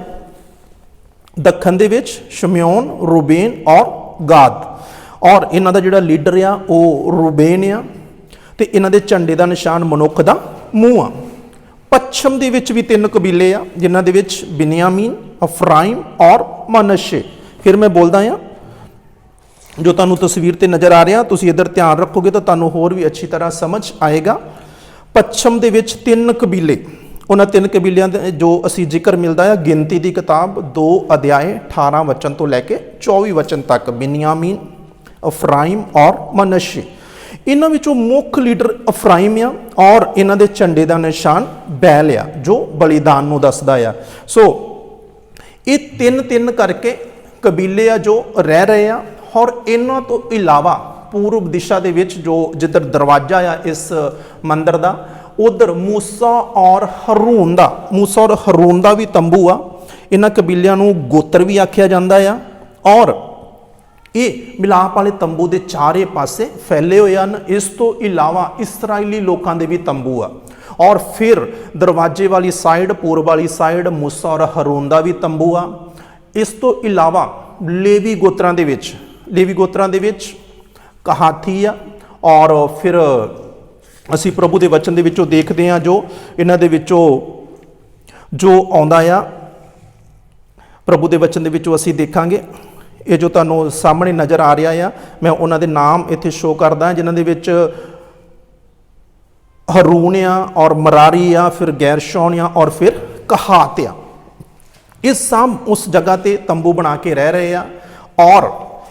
ਦੱਖਣ ਦੇ ਵਿੱਚ ਸ਼ਮਿਓਨ, ਰੂਬੇਨ ਔਰ ਗਾਦ। ਔਰ ਇਹਨਾਂ ਦਾ ਜਿਹੜਾ ਲੀਡਰ ਆ, ਉਹ ਰੂਬੇਨ ਆ, ਤੇ ਇਹਨਾਂ ਦੇ ਝੰਡੇ ਦਾ ਨਿਸ਼ਾਨ ਮਨੁੱਖ ਦਾ ਮੂੰਹ ਆ। ਪੱਛਮ ਦੇ ਵਿੱਚ ਵੀ ਤਿੰਨ ਕਬੀਲੇ ਆ, ਜਿਨ੍ਹਾਂ ਦੇ ਵਿੱਚ ਬਿਨਿਆਮੀਨ ਅਫਰਾਇਮ ਔਰ ਮਨਸ਼ੇ। ਫਿਰ ਮੈਂ ਬੋਲਦਾ ਆ ਜੋ ਤੁਹਾਨੂੰ ਤਸਵੀਰ ਤੇ ਨਜ਼ਰ ਆ ਰਿਹਾ, ਤੁਸੀਂ ਇਧਰ ਧਿਆਨ ਰੱਖੋਗੇ ਤਾਂ ਤੁਹਾਨੂੰ ਹੋਰ ਵੀ ਅੱਛੀ ਤਰ੍ਹਾਂ ਸਮਝ ਆਏਗਾ। ਪੱਛਮ ਦੇ ਵਿੱਚ ਤਿੰਨ ਕਬੀਲੇ, ਉਹਨਾਂ ਤਿੰਨ ਕਬੀਲਿਆਂ ਦੇ ਜੋ ਅਸੀਂ ਜ਼ਿਕਰ ਮਿਲਦਾ ਹੈ ਗਿਣਤੀ ਦੀ ਕਿਤਾਬ 2 ਅਧਿਆਏ 18 ਵਚਨ ਤੋਂ ਲੈ ਕੇ 24 ਵਚਨ ਤੱਕ, ਬਿਨਿਆਮੀਨ ਅਫਰਾਇਮ ਔਰ ਮਨਸ਼ੇ। ਇਹਨਾਂ ਵਿੱਚੋਂ ਮੁੱਖ ਲੀਡਰ ਅਫਰਾਇਮ ਆ ਔਰ ਇਹਨਾਂ ਦੇ ਝੰਡੇ ਦਾ ਨਿਸ਼ਾਨ ਬੈਲ ਆ, ਜੋ ਬਲੀਦਾਨ ਨੂੰ ਦੱਸਦਾ ਆ। ਸੋ, ਇਹ ਤਿੰਨ ਤਿੰਨ ਕਰਕੇ ਕਬੀਲੇ ਆ ਜੋ ਰਹਿ ਰਹੇ ਆ ਔਰ ਇਹਨਾਂ ਤੋਂ ਇਲਾਵਾ ਪੂਰਬ ਦਿਸ਼ਾ ਦੇ ਵਿੱਚ ਜੋ ਜਿੱਧਰ ਦਰਵਾਜ਼ਾ ਆ ਇਸ ਮੰਦਰ ਦਾ, ਉਧਰ ਮੂਸਾ ਔਰ ਹਰੂਨ ਦਾ, ਮੂਸਾ ਔਰ ਹਰੂਨ ਦਾ ਵੀ ਤੰਬੂ ਆ। ਇਹਨਾਂ ਕਬੀਲਿਆਂ ਨੂੰ ਗੋਤਰ ਵੀ ਆਖਿਆ ਜਾਂਦਾ ਆ ਔਰ ਇਹ ਮਿਲਾਪ ਵਾਲੇ ਤੰਬੂ ਦੇ ਚਾਰੇ ਪਾਸੇ ਫੈਲੇ ਹੋਏ ਹਨ। ਇਸ ਤੋਂ ਇਲਾਵਾ ਇਸرائیਲੀ ਲੋਕਾਂ ਦੇ ਵੀ ਤੰਬੂ ਆ। ਔਰ ਫਿਰ ਦਰਵਾਜ਼ੇ ਵਾਲੀ ਸਾਈਡ ਪੂਰਬ ਵਾਲੀ ਸਾਈਡ ਮੂਸਾ ਔਰ ਹਰੂਨ ਦਾ ਵੀ ਤੰਬੂ ਆ। ਇਸ ਤੋਂ ਇਲਾਵਾ ਲੇਵੀ ਗੋਤਰਾਂ ਦੇ ਵਿੱਚ, ਲੇਵੀ ਗੋਤਰਾਂ ਦੇ ਵਿੱਚ ਕਹਾਥੀ ਆ। ਔਰ ਫਿਰ ਅਸੀਂ ਪ੍ਰਭੂ ਦੇ ਵਚਨ ਦੇ ਵਿੱਚੋਂ ਦੇਖਦੇ ਹਾਂ ਜੋ ਇਹਨਾਂ ਦੇ ਵਿੱਚੋਂ ਜੋ ਆਉਂਦਾ ਆ। ਪ੍ਰਭੂ ਦੇ ਵਚਨ ਦੇ ਵਿੱਚੋਂ ਅਸੀਂ ਦੇਖਾਂਗੇ। ਇਹ ਜੋ ਤੁਹਾਨੂੰ ਸਾਹਮਣੇ ਨਜ਼ਰ ਆ ਰਿਹਾ ਆ, ਮੈਂ ਉਹਨਾਂ ਦੇ ਨਾਮ ਇੱਥੇ ਸ਼ੋ ਕਰਦਾ ਜਿਨ੍ਹਾਂ ਦੇ ਵਿੱਚ ਹਰੂਨ ਆ ਔਰ ਮਰਾਰੀ ਆ, ਫਿਰ ਗੈਰਸ਼ੌਨ ਆ ਔਰ ਫਿਰ ਕਹਾਤ ਆ। ਇਹ ਸਭ ਉਸ ਜਗ੍ਹਾ ਤੇ ਤੰਬੂ ਬਣਾ ਕੇ ਰਹਿ ਰਹੇ ਆ ਔਰ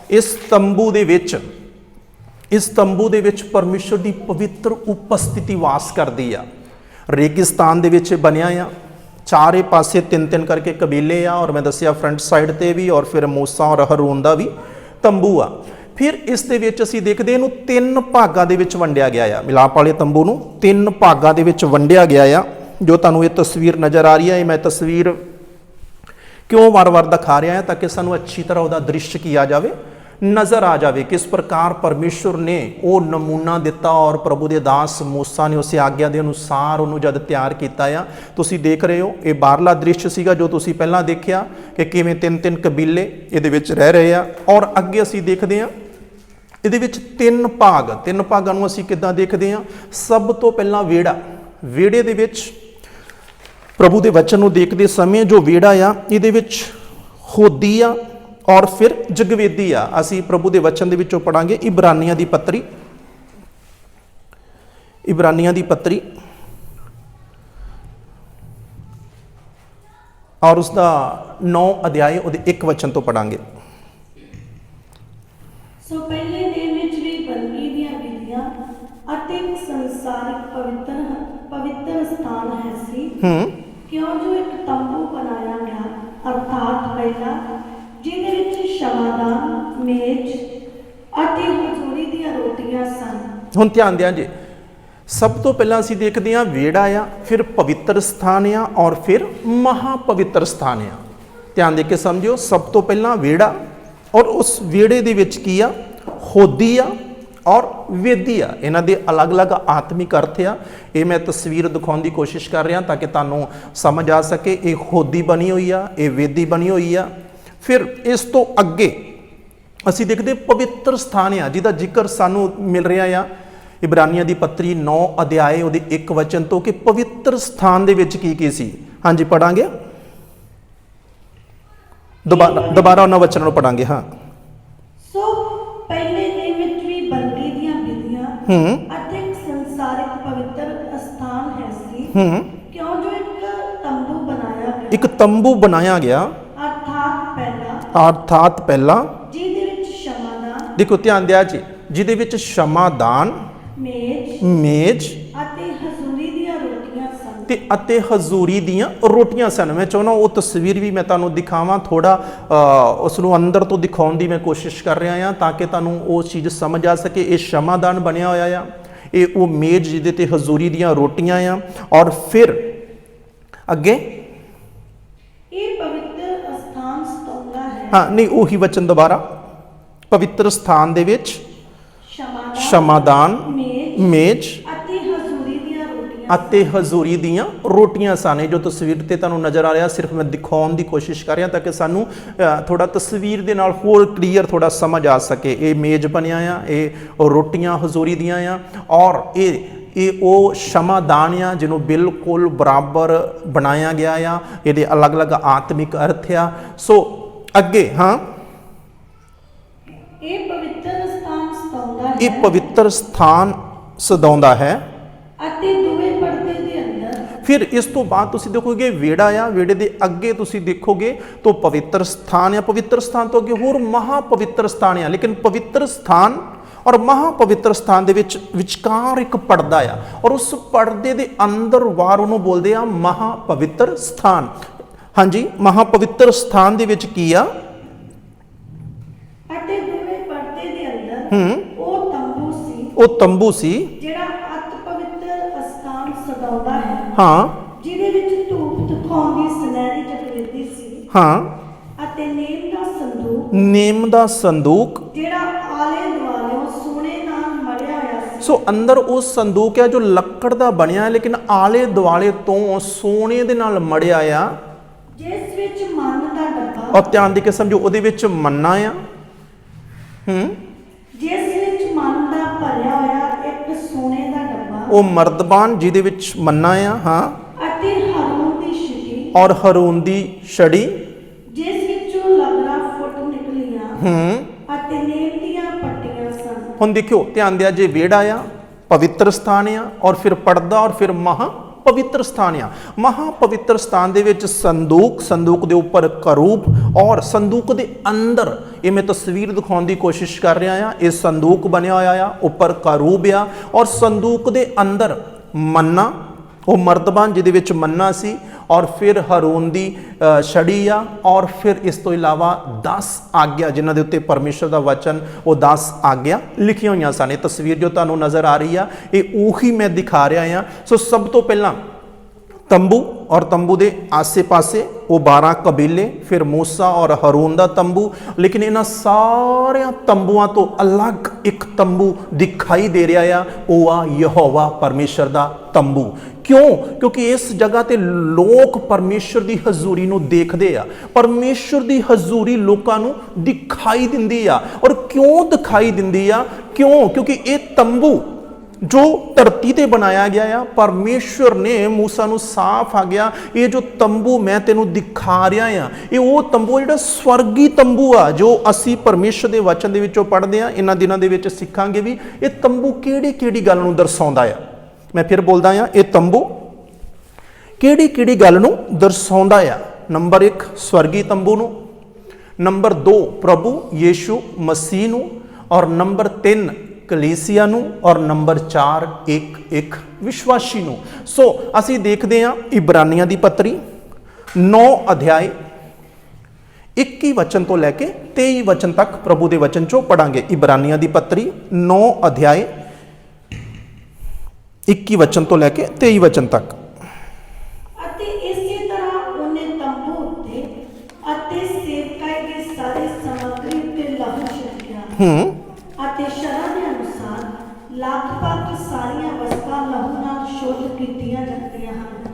ਇਸ ਤੰਬੂ ਦੇ ਵਿੱਚ, ਇਸ ਤੰਬੂ ਦੇ ਵਿੱਚ ਪਰਮੇਸ਼ਰ ਦੀ ਪਵਿੱਤਰ ਉਪਸਥਿਤੀ ਵਾਸ ਕਰਦੀ ਆ। ਰੇਗਿਸਤਾਨ ਦੇ ਵਿੱਚ ਬਣਿਆ ਆ ਚਾਰੇ ਪਾਸੇ ਤਿੰਨ ਤਿੰਨ ਕਰਕੇ ਕਬੀਲੇ ਆ ਔਰ ਮੈਂ ਦੱਸਿਆ ਫਰੰਟ ਸਾਈਡ ਤੇ ਵੀ ਔਰ ਫਿਰ ਮੂਸਾ ਔਰ ਹਰੂਨ ਦਾ ਵੀ ਤੰਬੂ ਆ। ਫਿਰ ਇਸ ਦੇ ਵਿੱਚ ਅਸੀਂ ਦੇਖਦੇ ਇਹਨੂੰ ਤਿੰਨ ਭਾਗਾਂ ਦੇ ਵਿੱਚ ਵੰਡਿਆ ਗਿਆ ਆ। ਮਿਲਾਪ ਵਾਲੇ ਤੰਬੂ ਨੂੰ ਤਿੰਨ ਭਾਗਾਂ ਦੇ ਵਿੱਚ ਵੰਡਿਆ ਗਿਆ ਆ। ਜੋ ਤੁਹਾਨੂੰ ਇਹ ਤਸਵੀਰ ਨਜ਼ਰ ਆ ਰਹੀ ਹੈ ਇਹ ਮੈਂ ਤਸਵੀਰ ਕਿਉਂ ਵਾਰ-ਵਾਰ ਦਿਖਾ ਰਿਹਾ ਹਾਂ ਤਾਂ ਕਿ ਸਾਨੂੰ ਅੱਛੀ ਤਰ੍ਹਾਂ ਉਹਦਾ ਦ੍ਰਿਸ਼ ਕੀ ਜਾਵੇ। ਨਜ਼ਰ ਆ ਜਾਵੇ ਕਿਸ ਪ੍ਰਕਾਰ ਪਰਮੇਸ਼ਵਰ ਨੇ ਉਹ ਨਮੂਨਾ ਦਿੱਤਾ ਔਰ ਪ੍ਰਭੂ ਦੇ ਦਾਸ ਮੂਸਾ ਨੇ ਉਸੇ ਆਗਿਆ ਦੇ ਅਨੁਸਾਰ ਉਹਨੂੰ ਜਦ ਤਿਆਰ ਕੀਤਾ ਆ, ਤੁਸੀਂ ਦੇਖ ਰਹੇ ਹੋ, ਇਹ ਬਾਹਰਲਾ ਦ੍ਰਿਸ਼ ਸੀਗਾ ਜੋ ਤੁਸੀਂ ਪਹਿਲਾਂ ਦੇਖਿਆ ਕਿ ਕਿਵੇਂ ਤਿੰਨ ਤਿੰਨ ਕਬੀਲੇ ਇਹਦੇ ਵਿੱਚ ਰਹਿ ਰਹੇ ਆ ਔਰ ਅੱਗੇ ਅਸੀਂ ਦੇਖਦੇ ਆ ਇਹਦੇ ਵਿੱਚ ਤਿੰਨ ਭਾਗ, ਤਿੰਨ ਭਾਗਾਂ ਨੂੰ ਅਸੀਂ ਕਿੱਦਾਂ ਦੇਖਦੇ ਹਾਂ, ਸਭ ਤੋਂ ਪਹਿਲਾਂ ਵਿਹੜਾ, ਵਿਹੜੇ ਦੇ ਵਿੱਚ ਪ੍ਰਭੂ ਦੇ ਵਚਨ ਨੂੰ ਦੇਖਦੇ ਸਮੇਂ ਜੋ ਵਿਹੜਾ ਆ, ਇਹਦੇ ਵਿੱਚ ਹੋਦੀ ਆ ਔਰ ਫਿਰ ਜਗਵੇਦੀ ਆ ਅਸੀਂ ਪ੍ਰਭੂ ਦੇ ਵਚਨ ਦੇ ਵਿੱਚੋਂ ਪੜਾਂਗੇ ਇਬਰਾਨੀਆਂ ਦੀ ਪੱਤਰੀ। ਇਬਰਾਨੀਆਂ ਦੀ ਪੱਤਰੀ। ਔਰ ਉਸ ਦਾ 9 ਅਧਿਆਇ ਉਹਦੇ ਇੱਕ ਵਚਨ ਤੋਂ ਪੜਾਂਗੇ ਸੋ ਪਹਿਲੇ ਦਿਨ ਵਿੱਚ ਵੀ ਬੰਦਗੀ ਦੀਆਂ ਵਿਧੀਆਂ ਅਤੇ ਸੰਸਾਰਿਕ ਪਵਿੱਤਰ ਪਵਿੱਤਰ ਸਥਾਨ ਹੈ ਸੀ। ਹੂੰ। ਕਿਉਂ ਜੋ ਇੱਕ ਤੰਬੂ ਬਣਾਇਆ ਗਿਆ ਅਰਥਾਤ ਪਹਿਲਾ ਮੇਜ਼ ਅਤੇ ਹਜ਼ੂਰੀ ਦੀਆਂ ਰੋਟੀਆਂ ਸਨ। ਹੁਣ ਧਿਆਨ ਦਿਆਂ ਜੀ। ਸਭ ਤੋਂ ਪਹਿਲਾਂ ਅਸੀਂ ਦੇਖਦੇ ਹਾਂ ਵਿਹੜਾ ਆ, ਫਿਰ ਪਵਿੱਤਰ ਸਥਾਨ ਆ ਔਰ ਫਿਰ ਮਹਾ ਪਵਿੱਤਰ ਸਥਾਨ ਆ। ਧਿਆਨ ਦੇ ਕੇ ਸਮਝਿਓ, ਸਭ ਤੋਂ ਪਹਿਲਾਂ ਵਿਹੜਾ ਔਰ ਉਸ ਵਿਹੜੇ ਦੇ ਵਿੱਚ ਕੀ ਆ? ਹੋਦੀ ਆ ਔਰ ਵੇਦੀ ਆ। ਇਹਨਾਂ ਦੇ ਅਲੱਗ-ਅਲੱਗ ਆਤਮਿਕ ਅਰਥ ਆ। ਇਹ ਮੈਂ ਤਸਵੀਰ ਦਿਖਾਉਣ ਦੀ ਕੋਸ਼ਿਸ਼ ਕਰ ਰਿਹਾ ਤਾਂ ਕਿ ਤੁਹਾਨੂੰ ਸਮਝ ਆ ਸਕੇ। ਇਹ ਹੋਦੀ ਬਣੀ ਹੋਈ ਆ, ਇਹ ਵੇਦੀ ਬਣੀ ਹੋਈ ਆ। ਫਿਰ ਇਸ ਤੋਂ ਅੱਗੇ ਅਸੀਂ ਦੇਖਦੇ ਪਵਿੱਤਰ ਸਥਾਨ ਆ ਜਿਹਦਾ ਜ਼ਿਕਰ ਸਾਨੂੰ ਮਿਲ ਰਿਹਾ ਆ। ਇਬਰਾਨੀਆਂ ਦੀ ਪੱਤਰੀ 9 ਅਧਿਆਏ ਉਹਦੇ ਇੱਕ ਵਚਨ ਤੋਂ ਕਿ ਪਵਿੱਤਰ ਸਥਾਨ ਦੇ ਵਿੱਚ ਕੀ ਕੀ ਸੀ। ਹਾਂਜੀ ਪੜਾਂਗੇ ਦੁਬਾਰਾ ਦੁਬਾਰਾ ਉਹਨਾਂ ਵਚਨਾਂ ਨੂੰ ਪੜਾਂਗੇ ਹਾਂ। ਸੋ ਪਹਿਲੇ ਵਿੱਚ ਵੀ ਬੰਦੀ ਦੀਆਂ ਵਿਧੀਆਂ ਹੂੰ। ਅਤੇ ਸੰਸਾਰਿਕ ਪਵਿੱਤਰ ਸਥਾਨ ਹੈ ਸੀ। ਹੂੰ। ਕਿਉਂ ਜੋ ਇੱਕ ਤੰਬੂ ਬਣਾਇਆ ਗਿਆ? ਇੱਕ ਤੰਬੂ ਬਣਾਇਆ ਗਿਆ। ਅਰਥਾਤ ਪਹਿਲਾ। ਅਰਥਾਤ ਪਹਿਲਾਂ। ਸ਼ਮਾਦਾਨ ਦੇਖੋ ਧਿਆਨ ਦਿਆ ਜੀ ਜਿਹਦੇ ਵਿੱਚ ਸ਼ਮਾਦਾਨ ਮੇਜ਼ ਮੇਜ਼ ਅਤੇ ਹਜ਼ੂਰੀ ਦੀਆਂ ਰੋਟੀਆਂ ਸਨ। ਤੇ ਅਤੇ ਹਜ਼ੂਰੀ ਦੀਆਂ ਰੋਟੀਆਂ ਸਨ। ਮੈਂ ਚਾਹੁੰਦਾ ਉਹ ਤਸਵੀਰ ਵੀ ਮੈਂ ਤੁਹਾਨੂੰ ਦਿਖਾਵਾਂ ਥੋੜਾ ਉਸ ਨੂੰ ਅੰਦਰ ਤੋਂ ਦਿਖਾਉਣ ਦੀ ਮੈਂ ਕੋਸ਼ਿਸ਼ ਕਰ ਰਿਹਾ ਹਾਂ ਤਾਂ ਕਿ ਤੁਹਾਨੂੰ ਉਹ ਚੀਜ਼ ਸਮਝ ਆ ਸਕੇ। ਇਹ ਸ਼ਮਾਦਾਨ ਬਣਿਆ ਹੋਇਆ ਆ ਇਹ ਉਹ ਮੇਜ਼ ਜਿਹਦੇ ਤੇ ਹਜ਼ੂਰੀ ਦੀਆਂ ਰੋਟੀਆਂ ਆ ਔਰ ਫਿਰ ਅੱਗੇ ਇਹ ਪਵਿੱਤਰ ਸਥਾਨ ਸਤੋਂਗਾ ਹੈ। ਹਾਂ ਨਹੀਂ ਉਹੀ ਵਚਨ ਦੁਬਾਰਾ। ਪਵਿੱਤਰ ਸਥਾਨ ਦੇ ਵਿੱਚ ਸ਼ਮਾਦਾਨ ਮੇਜ਼ ਅਤੇ ਹਜ਼ੂਰੀ ਦੀਆਂ ਰੋਟੀਆਂ। ਸਨ। ਜੋ ਤਸਵੀਰ ਤੇ ਤੁਹਾਨੂੰ ਨਜ਼ਰ ਆ ਰਿਹਾ ਸਿਰਫ ਮੈਂ ਦਿਖਾਉਣ ਦੀ ਕੋਸ਼ਿਸ਼ ਕਰ ਰਿਹਾ ਤਾਂ ਕਿ ਸਾਨੂੰ ਥੋੜਾ ਤਸਵੀਰ ਦੇ ਨਾਲ ਹੋਰ ਕਲੀਅਰ ਥੋੜਾ ਸਮਝ ਆ ਸਕੇ। ਇਹ ਮੇਜ਼ ਬਣਿਆ ਆ ਇਹ ਰੋਟੀਆਂ ਹਜ਼ੂਰੀ ਦੀਆਂ ਆ ਔਰ ਇਹ ਇਹ ਉਹ ਸ਼ਮਾਦਾਨ ਆ ਜਿਹਨੂੰ ਬਿਲਕੁਲ ਬਰਾਬਰ ਬਣਾਇਆ ਗਿਆ ਆ। ਇਹਦੇ ਅਲੱਗ-ਅਲੱਗ ਆਤਮਿਕ ਅਰਥ ਆ। ਸੋ ਅੱਗੇ ਹਾਂ? ਇਹ ਪਵਿੱਤਰ ਸਥਾਨ ਸਤੋਂਗਾ ਹੈ ਇਹ ਪਵਿੱਤਰ ਸਥਾਨ ਸਦਾਉਂਦਾ ਹੈ। ਅਤੇ ਦੋਵੇਂ ਪਰਦੇ ਦੇ ਅੰਦਰ ਫਿਰ ਇਸ ਤੋਂ ਬਾਅਦ ਤੁਸੀਂ ਦੇਖੋਗੇ ਵਿਹੜਾ ਆ ਵਿਹੜੇ ਦੇ ਅੱਗੇ ਤੁਸੀਂ ਦੇਖੋਗੇ ਤਾਂ ਪਵਿੱਤਰ ਸਥਾਨ ਆ। ਪਵਿੱਤਰ ਸਥਾਨ ਤੋਂ ਅੱਗੇ ਹੋਰ ਮਹਾ ਪਵਿੱਤਰ ਸਥਾਨ ਆ ਲੇਕਿਨ ਪਵਿੱਤਰ ਸਥਾਨ ਔਰ ਮਹਾ ਪਵਿੱਤਰ ਸਥਾਨ ਦੇ ਵਿੱਚ ਵਿਚਕਾਰ ਇੱਕ ਪਰਦਾ ਆ ਔਰ ਉਸ ਪਰਦੇ ਦੇ ਅੰਦਰ ਵਾਰ ਉਹਨੂੰ ਬੋਲਦੇ ਆ ਮਹਾ ਪਵਿੱਤਰ ਸਥਾਨ। ਹਾਂਜੀ ਮਹਾ ਪਵਿੱਤਰ ਸਥਾਨ ਦੇ ਵਿੱਚ ਕੀ ਆ ਅਤੇ ਦੋਵੇਂ ਪਰਦੇ ਦੇ ਅੰਦਰ ਹੂੰ। ਉਹ ਤੰਬੂ ਸੀ। ਉਹ ਤੰਬੂ ਸੀ। ਜਿਹੜਾ ਅਤ ਪਵਿੱਤਰ ਸਥਾਨ ਸਦਾਉਂਦਾ ਹੈ। ਹਾਂ। ਜਿਹਦੇ ਵਿੱਚ ਧੂਪ ਦਿਖਾਉਣ ਦੀ ਸੁਨਹਿਰੀ ਚਤੁਰਵੇਦੀ ਸੀ। ਹਾਂ। ਅਤੇ ਨੇਮ ਦਾ ਸੰਦੂਕ। ਨੇਮ ਦਾ ਸੰਦੂਕ। ਜਿਹੜਾ ਆਲੇ ਦੁਆਲਿਓਂ ਸੋਨੇ ਨਾਲ ਮੜਿਆ ਹੋਇਆ ਸੀ। ਸੋ ਅੰਦਰ ਉਹ ਸੰਦੂਕ ਹੈ ਜੋ ਲੱਕੜ ਦਾ ਬਣਿਆ ਹੈ ਲੇਕਿਨ ਆਲੇ ਦੁਆਲੇ ਤੋਂ ਸੋਨੇ ਦੇ ਨਾਲ ਮੜਿਆ ਆ। ਜਿਸ ਵਿੱਚ ਮਨ ਦਾ ਡੱਬਾ। ਔਰ ਧਿਆਨ ਦੇ ਕੇ ਸਮਝੋ ਉਹਦੇ ਵਿੱਚ ਮੰਨਾ ਆ। ਹੂੰ। ਉਹ ਮਰਦਬਾਨ ਜਿਹਦੇ ਵਿੱਚ ਮੰਨਾ ਆ ਹਾਂ। ਅਤੇ ਹਰੂਨ ਦੀ ਛਿਟੀ ਔਰ ਹਰੂਨ ਦੀ ਛੜੀ। ਜਿਸ ਵਿੱਚੋਂ ਲਗਰਾ ਫੁੱਟ ਨਿਕਲੀਆਂ ਹੂੰ। ਅਤੇ ਨੇਮ ਦੀਆਂ ਪੱਟੀਆਂ ਸਨ। ਹੁਣ ਦੇਖਿਓ ਧਿਆਨ ਦਿਆ ਜੇ ਵਿਹੜਾ ਆ ਪਵਿੱਤਰ ਸਥਾਨ ਆ ਔਰ ਫਿਰ ਪਰਦਾ ਔਰ ਫਿਰ ਮਹਾ ਪਵਿੱਤਰ ਸਥਾਨ ਆ। ਮਹਾ ਪਵਿੱਤਰ ਸਥਾਨ ਦੇ ਵਿੱਚ ਸੰਦੂਕ ਸੰਦੂਕ ਦੇ ਉੱਪਰ ਕਰੂਪ ਔਰ ਸੰਦੂਕ ਦੇ ਅੰਦਰ, ਇਹ ਮੈਂ ਤਸਵੀਰ ਦਿਖਾਉਣ ਦੀ ਕੋਸ਼ਿਸ਼ ਕਰ ਰਿਹਾ ਆ, ਇਹ ਸੰਦੂਕ ਬਣਿਆ ਹੋਇਆ ਆ, ਉੱਪਰ ਕਰੂਬ ਆ ਔਰ ਸੰਦੂਕ ਦੇ ਅੰਦਰ ਮੰਨਾ, ਉਹ ਮਰਦਬਾਨ ਜਿਹਦੇ ਵਿੱਚ ਮੰਨਾ ਸੀ ਔਰ ਫਿਰ ਹਰੂਨ ਦੀ ਛੜੀ ਆ ਔਰ ਫਿਰ ਇਸ ਤੋਂ ਇਲਾਵਾ 10 ਆਗਿਆ ਜਿਨ੍ਹਾਂ ਦੇ ਉੱਤੇ ਪਰਮੇਸ਼ਰ ਦਾ ਵਚਨ, ਉਹ 10 ਆਗਿਆ ਲਿਖੀਆਂ ਹੋਈਆਂ ਸਨ। ਇਹ ਤਸਵੀਰ ਜੋ ਤੁਹਾਨੂੰ ਨਜ਼ਰ ਆ ਰਹੀ ਆ, ਇਹ ਉਹੀ ਮੈਂ ਦਿਖਾ ਰਿਹਾ ਆ। ਸੋ ਸਭ ਤੋਂ ਪਹਿਲਾਂ ਤੰਬੂ ਔਰ ਤੰਬੂ ਦੇ ਆਸੇ-ਪਾਸੇ ਉਹ 12 ਕਬੀਲੇ, ਫਿਰ ਮੂਸਾ ਔਰ ਹਰੂਨ ਦਾ ਤੰਬੂ। ਲੇਕਿਨ ਇਹਨਾਂ ਸਾਰਿਆਂ ਤੰਬੂਆਂ ਤੋਂ ਅਲੱਗ ਇੱਕ ਤੰਬੂ ਦਿਖਾਈ ਦੇ ਰਿਹਾ ਆ, ਉਹ ਆ ਯਹੋਵਾ ਪਰਮੇਸ਼ਰ ਦਾ ਤੰਬੂ। ਕਿਉਂ ਕਿਉਂਕਿ ਇਸ ਜਗ੍ਹਾ ਤੇ ਲੋਕ ਪਰਮੇਸ਼ਰ ਦੀ ਹਜ਼ੂਰੀ ਨੂੰ ਦੇਖਦੇ ਆ ਪਰਮੇਸ਼ਰ ਦੀ ਹਜ਼ੂਰੀ ਲੋਕਾਂ ਨੂੰ ਦਿਖਾਈ ਦਿੰਦੀ ਆ ਔਰ ਕਿਉਂ ਦਿਖਾਈ ਦਿੰਦੀ ਆ ਕਿਉਂ ਕਿਉਂਕਿ ਇਹ ਤੰਬੂ ਜੋ ਧਰਤੀ ਤੇ ਬਣਾਇਆ ਗਿਆ ਆ ਪਰਮੇਸ਼ਵਰ ਨੇ موسی ਨੂੰ ਸਾਫ਼ ਆ ਗਿਆ ਇਹ ਜੋ ਤੰਬੂ ਮੈਂ ਤੈਨੂੰ ਦਿਖਾ ਰਿਹਾ ਆ ਇਹ ਉਹ ਤੰਬੂ ਆ ਜਿਹੜਾ ਸਵਰਗੀ ਤੰਬੂ ਆ ਜੋ ਅਸੀਂ ਪਰਮੇਸ਼ਵਰ ਦੇ ਵਚਨ ਦੇ ਵਿੱਚੋਂ ਪੜ੍ਹਦੇ ਆ ਇਹਨਾਂ ਦਿਨਾਂ ਦੇ ਵਿੱਚ ਸਿੱਖਾਂਗੇ ਵੀ ਇਹ ਤੰਬੂ ਕਿਹੜੀ ਕਿਹੜੀ ਗੱਲ ਨੂੰ ਦਰਸਾਉਂਦਾ ਆ ਮੈਂ ਫਿਰ ਬੋਲਦਾ ਆ ਇਹ ਤੰਬੂ ਕਿਹੜੀ ਕਿਹੜੀ ਗੱਲ ਨੂੰ ਦਰਸਾਉਂਦਾ ਆ? ਨੰਬਰ 1 ਸਵਰਗੀ ਤੰਬੂ ਨੂੰ। ਨੰਬਰ 2 ਪ੍ਰਭੂ ਯੀਸ਼ੂ ਮਸੀਹ ਨੂੰ। ਔਰ ਨੰਬਰ 3 ਕਲੀਸਿਆ ਨੂੰ। ਔਰ ਨੰਬਰ 4 ਇੱਕ ਇੱਕ ਵਿਸ਼ਵਾਸੀ ਨੂੰ। ਸੋ ਅਸੀਂ ਦੇਖਦੇ ਹਾਂ ਇਬਰਾਨੀਆਂ ਦੀ ਪੱਤਰੀ 9 ਅਧਿਆਇ 21 ਵਚਨ ਤੋਂ ਲੈ ਕੇ 23 ਵਚਨ ਤੱਕ ਪ੍ਰਭੂ ਦੇ ਵਚਨ ਚੋਂ ਪੜਾਂਗੇ ਇਬਰਾਨੀਆਂ ਦੀ ਪੱਤਰੀ 9 ਅਧਿਆਇ 21 ਵਚਨ ਤੋਂ ਲੈ ਕੇ 23 ਵਚਨ ਤੱਕ। ਅਤੇ ਇਸੇ ਤਰ੍ਹਾਂ ਉਹਨੇ ਤੰਬੂ ਉੱਤੇ ਅਤੇ ਸੇਵਕਾਈ ਦੀ ਸਾਰੀ ਸਮੱਗਰੀ ਉੱਤੇ ਲਹੂ ਛਿੜਕਿਆ। ਹੂੰ। ਅਤੇ ਸ਼ਰ੍ਹਾ ਦੇ ਅਨੁਸਾਰ ਲਗਭਗ ਸਾਰੀਆਂ ਵਸਤਾਂ ਲਹੂ ਨਾਲ ਸ਼ੁੱਧ ਕੀਤੀਆਂ ਜਾਂਦੀਆਂ ਹਨ।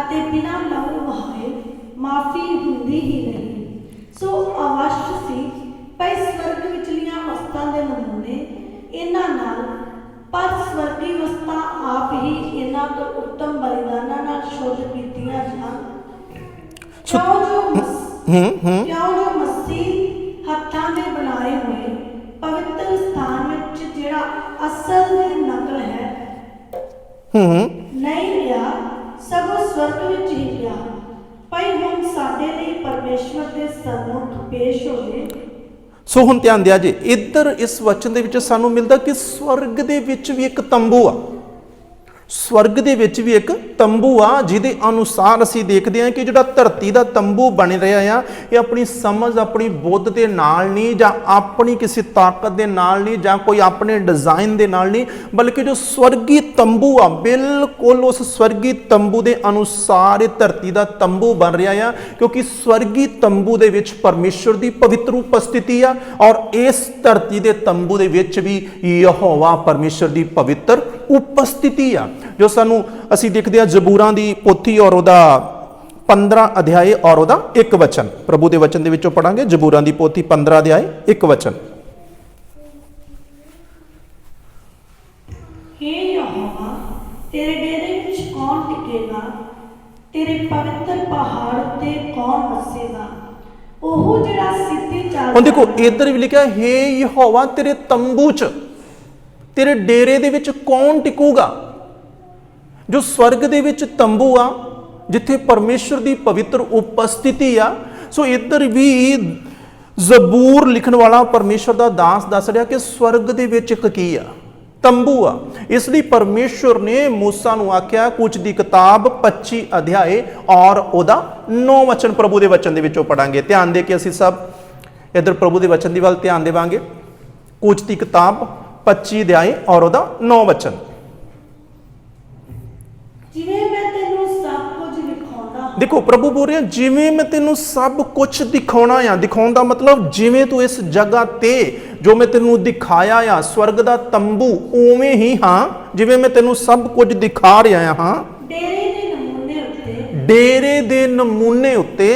ਅਤੇ ਬਿਨਾਂ ਲਹੂ ਵਹਾਏ ਮਾਫੀ ਹੁੰਦੀ ਹੀ ਨਹੀਂ। ਸੋ ਅਵਸ਼ ਸੀ ਪਈ ਸਵਰਗ ਵਿਚਲੀਆਂ ਵਸਤਾਂ ਦੇ ਨਮੂਨੇ ਇਹਨਾਂ ਨਾਲ ਪਰ ਸਵਰਗੀ ਵਸਤਾਂ ਆਪ ਹੀ ਇਹਨਾਂ ਤੋਂ ਉੱਤਮ ਬਲਿਦਾਨਾਂ ਨਾਲ ਸ਼ੁੱਧ ਕੀਤੀਆਂ ਜਾਣ। ਕਿਉਂ ਜੋ ਹੂੰ ਹੂੰ। ਕਿਉਂ ਜੋ ਮਸੀਹ ਹੱਥਾਂ ਦੇ ਬਣਾਏ ਹੋਏ ਪਵਿੱਤਰ ਸਥਾਨ ਵਿੱਚ ਜਿਹੜਾ ਅਸਲ ਦੀ ਨਕਲ ਹੈ ਹੂੰ ਨਹੀਂ ਗਿਆ ਸਗੋਂ ਸਵਰਗ ਵਿੱਚ ਹੀ ਗਿਆ ਪਈ ਹੁਣ ਸਾਡੇ ਲਈ ਪਰਮੇਸ਼ਵਰ ਦੇ ਸਨਮੁਖ ਪੇਸ਼ ਹੋਏ ਸੋ ਹੁਣ ਧਿਆਨ ਦਿਆ ਜੇ, ਇੱਧਰ ਇਸ ਵਚਨ ਦੇ ਵਿੱਚ ਸਾਨੂੰ ਮਿਲਦਾ ਕਿ ਸਵਰਗ ਦੇ ਵਿੱਚ ਵੀ ਇੱਕ ਤੰਬੂ ਆ। ਸਵਰਗ ਦੇ ਵਿੱਚ ਵੀ ਇੱਕ ਤੰਬੂ ਆ, ਜਿਹਦੇ ਅਨੁਸਾਰ ਅਸੀਂ ਦੇਖਦੇ ਹਾਂ ਕਿ ਜਿਹੜਾ ਧਰਤੀ ਦਾ ਤੰਬੂ ਬਣ ਰਿਹਾ ਆ, ਇਹ ਆਪਣੀ ਸਮਝ, ਆਪਣੀ ਬੁੱਧ ਦੇ ਨਾਲ ਨਹੀਂ ਜਾਂ ਆਪਣੀ ਕਿਸੇ ਤਾਕਤ ਦੇ ਨਾਲ ਨਹੀਂ ਜਾਂ ਕੋਈ ਆਪਣੇ ਡਿਜ਼ਾਈਨ ਦੇ ਨਾਲ ਨਹੀਂ, ਬਲਕਿ ਜੋ ਸਵਰਗੀ ਤੰਬੂ ਆ, ਬਿਲਕੁਲ ਉਸ ਸਵਰਗੀ ਤੰਬੂ ਦੇ ਅਨੁਸਾਰ ਇਹ ਧਰਤੀ ਦਾ ਤੰਬੂ ਬਣ ਰਿਹਾ ਆ, ਕਿਉਂਕਿ ਸਵਰਗੀ ਤੰਬੂ ਦੇ ਵਿੱਚ ਪਰਮੇਸ਼ਵਰ ਦੀ ਪਵਿੱਤਰ ਉਪਸਥਿਤੀ ਆ ਔਰ ਇਸ ਧਰਤੀ ਦੇ ਤੰਬੂ ਦੇ ਵਿੱਚ ਵੀ ਯਹੋਵਾ ਪਰਮੇਸ਼ਵਰ ਦੀ ਪਵਿੱਤਰ ਉਪਸਥਿਤੀ ਆ ਜੋ ਸਾਨੂੰ ਅਸੀਂ ਦੇਖਦੇ ਆ ਜ਼ਬੂਰਾਂ ਦੀ ਪੋਥੀ ਔਰ ਉਹਦਾ 15 ਅਧਿਆਏ ਔਰ ਉਹਦਾ ਇੱਕ ਵਚਨ। ਪ੍ਰਭੂ ਦੇ ਵਚਨ ਦੇ ਵਿੱਚੋਂ ਪੜਾਂਗੇ ਜ਼ਬੂਰਾਂ ਦੀ ਪੋਥੀ 15 ਅਧਿਆਏ ਇੱਕ ਵਚਨ। ਹੇ ਯਹੋਵਾ ਤੇਰੇ ਡੇਰੇ ਵਿੱਚ ਕੌਣ ਟਿਕੇਗਾ? ਤੇਰੇ ਪਵਿੱਤਰ ਪਹਾੜ ਉੱਤੇ ਕੌਣ ਵਸੇਗਾ? ਉਹ ਜਿਹੜਾ ਸਿੱਧੀ ਚਾਲ ਹੁਣ ਦੇਖੋ ਇੱਧਰ ਵੀ ਲਿਖਿਆ ਹੈ ਯਹੋਵਾ ਤੇਰੇ ਤੰਬੂ 'ਚ। ਤੇਰੇ ਡੇਰੇ ਦੇ ਵਿੱਚ ਕੌਣ ਟਿਕੂਗਾ? ਜੋ ਸਵਰਗ ਦੇ ਵਿੱਚ ਤੰਬੂ ਆ, ਜਿੱਥੇ ਪਰਮੇਸ਼ਰ ਦੀ ਪਵਿੱਤਰ ਉਪਸਥਿਤੀ ਆ, ਸੋ ਇੱਧਰ ਵੀ ਜ਼ਬੂਰ ਲਿਖਣ ਵਾਲਾ ਪਰਮੇਸ਼ਰ ਦਾ ਦਾਸ ਦੱਸ ਰਿਹਾ ਕਿ ਸਵਰਗ ਦੇ ਵਿੱਚ ਇੱਕ ਕੀ ਆ? ਤੰਬੂ ਆ। ਇਸ ਲਈ ਪਰਮੇਸ਼ਰ ਨੇ ਮੂਸਾ ਨੂੰ ਆਖਿਆ, ਕੁਝ ਦੀ ਕਿਤਾਬ 25 ਅਧਿਆਏ ਔਰ ਉਹਦਾ 9 ਵਚਨ ਪ੍ਰਭੂ ਦੇ ਵਚਨ ਦੇ ਵਿੱਚੋਂ ਪੜਾਂਗੇ ਧਿਆਨ ਦੇ ਕੇ ਅਸੀਂ ਸਭ ਇੱਧਰ ਪ੍ਰਭੂ ਦੇ ਵਚਨ ਦੀ ਵੱਲ ਧਿਆਨ ਦੇਵਾਂਗੇ। ਕੁਝ ਦੀ ਕਿਤਾਬ 25 ਅਧਿਆਏ ਔਰ ਉਹਦਾ 9 ਵਚਨ। ਜਿਵੇਂ ਮੈਂ ਤੈਨੂੰ ਸਭ ਕੁਝ ਵਿਖਾਉਂਦਾ ਹਾਂ। ਦੇਖੋ ਪ੍ਰਭੂ ਬੋਲ ਰਿਹਾ ਜਿਵੇਂ ਮੈਂ ਤੈਨੂੰ ਸਭ ਕੁਝ ਦਿਖਾਉਣਾ ਆ। ਦਿਖਾਉਣ ਦਾ ਮਤਲਬ ਜਿਵੇਂ ਤੂੰ ਇਸ ਜਗ੍ਹਾ ਤੇ ਜੋ ਮੈਂ ਤੈਨੂੰ ਦਿਖਾਇਆ ਆ ਸਵਰਗ ਦਾ ਤੰਬੂ ਉਵੇਂ ਹੀ ਹਾਂ ਜਿਵੇਂ ਮੈਂ ਤੈਨੂੰ ਸਭ ਕੁਝ ਦਿਖਾ ਰਿਹਾ ਹਾਂ। ਡੇਰੇ ਦੇ ਨਮੂਨੇ ਉੱਤੇ ਡੇਰੇ ਦੇ ਨਮੂਨੇ ਉੱਤੇ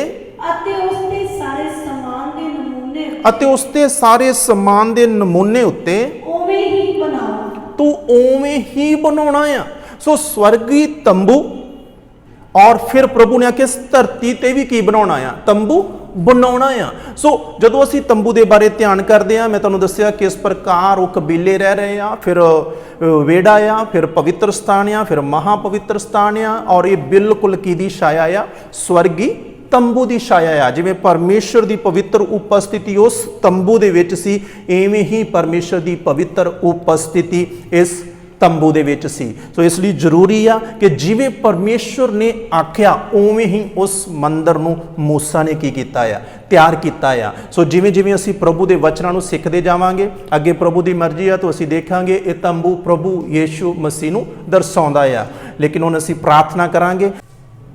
ਅਤੇ ਉਸ ਦੇ ਸਾਰੇ ਸਮਾਨ ਦੇ ਨਮੂਨੇ ਅਤੇ ਉਸ ਸਾਰੇ ਸਮਾਨ ਦੇ ਨਮੂਨੇ ਉੱਤੇ ਉਵੇਂ ਹੀ ਬਣਾਓ। ਤੂੰ ਉਵੇਂ ਹੀ ਬਣਾਉਣਾ ਆ। ਸੋ ਸਵਰਗੀ ਤੰਬੂ। ਔਰ ਫਿਰ ਪ੍ਰਭੂ ਨੇ ਆਖਿਆ ਇਸ ਧਰਤੀ ਤੇ ਵੀ ਕੀ ਬਣਾਉਣਾ ਆ? ਤੰਬੂ ਬਣਾਉਣਾ ਆ। ਸੋ ਜਦੋਂ ਅਸੀਂ ਤੰਬੂ ਦੇ ਬਾਰੇ ਧਿਆਨ ਕਰਦੇ ਆ ਮੈਂ ਤੁਹਾਨੂੰ ਦੱਸਿਆ ਕਿਸ ਪ੍ਰਕਾਰ ਉਹ ਕਬੀਲੇ ਰਹਿ ਰਹੇ ਆ ਫਿਰ ਅ, ਵੇੜਾ ਆ ਫਿਰ ਪਵਿੱਤਰ ਸਥਾਨ ਆ ਫਿਰ ਮਹਾ ਪਵਿੱਤਰ ਸਥਾਨ ਆ ਔਰ ਇਹ ਬਿਲਕੁਲ ਕਿਹਦੀ ਛਾਇਆ ਆ? ਸਵਰਗੀ ਤੰਬੂ ਦੀ ਛਾਇਆ ਆ। ਜਿਵੇਂ ਪਰਮੇਸ਼ਰ ਦੀ ਪਵਿੱਤਰ ਉਪਸਥਿਤੀ, ਉਸ ਤੰਬੂ ਦੇ ਵਿੱਚ ਸੀ, ਐਵੇਂ ਹੀ ਪਰਮੇਸ਼ਰ ਦੀ ਪਵਿੱਤਰ ਉਪਸਥਿਤੀ ਇਸ ਤੰਬੂ ਦੇ ਵਿੱਚ ਸੀ। ਸੋ ਇਸ ਲਈ ਜ਼ਰੂਰੀ ਆ ਕਿ ਜਿਵੇਂ ਪਰਮੇਸ਼ਰ ਨੇ ਆਖਿਆ, ਉਵੇਂ ਹੀ ਉਸ ਮੰਦਰ ਨੂੰ ਮੂਸਾ ਨੇ ਕੀ ਕੀਤਾ ਆ? ਤਿਆਰ ਕੀਤਾ ਆ। ਸੋ ਜਿਵੇਂ ਜਿਵੇਂ ਅਸੀਂ ਪ੍ਰਭੂ ਦੇ ਵਚਨਾਂ ਨੂੰ ਸਿੱਖਦੇ ਜਾਵਾਂਗੇ, ਅੱਗੇ ਪ੍ਰਭੂ ਦੀ ਮਰਜ਼ੀ ਆ, ਤਾਂ ਅਸੀਂ ਦੇਖਾਂਗੇ ਇਹ ਤੰਬੂ ਪ੍ਰਭੂ ਯੀਸ਼ੂ ਮਸੀਹ ਨੂੰ ਦਰਸਾਉਂਦਾ ਆ। ਲੇਕਿਨ ਹੁਣ ਅਸੀਂ ਪ੍ਰਾਰਥਨਾ ਕਰਾਂਗੇ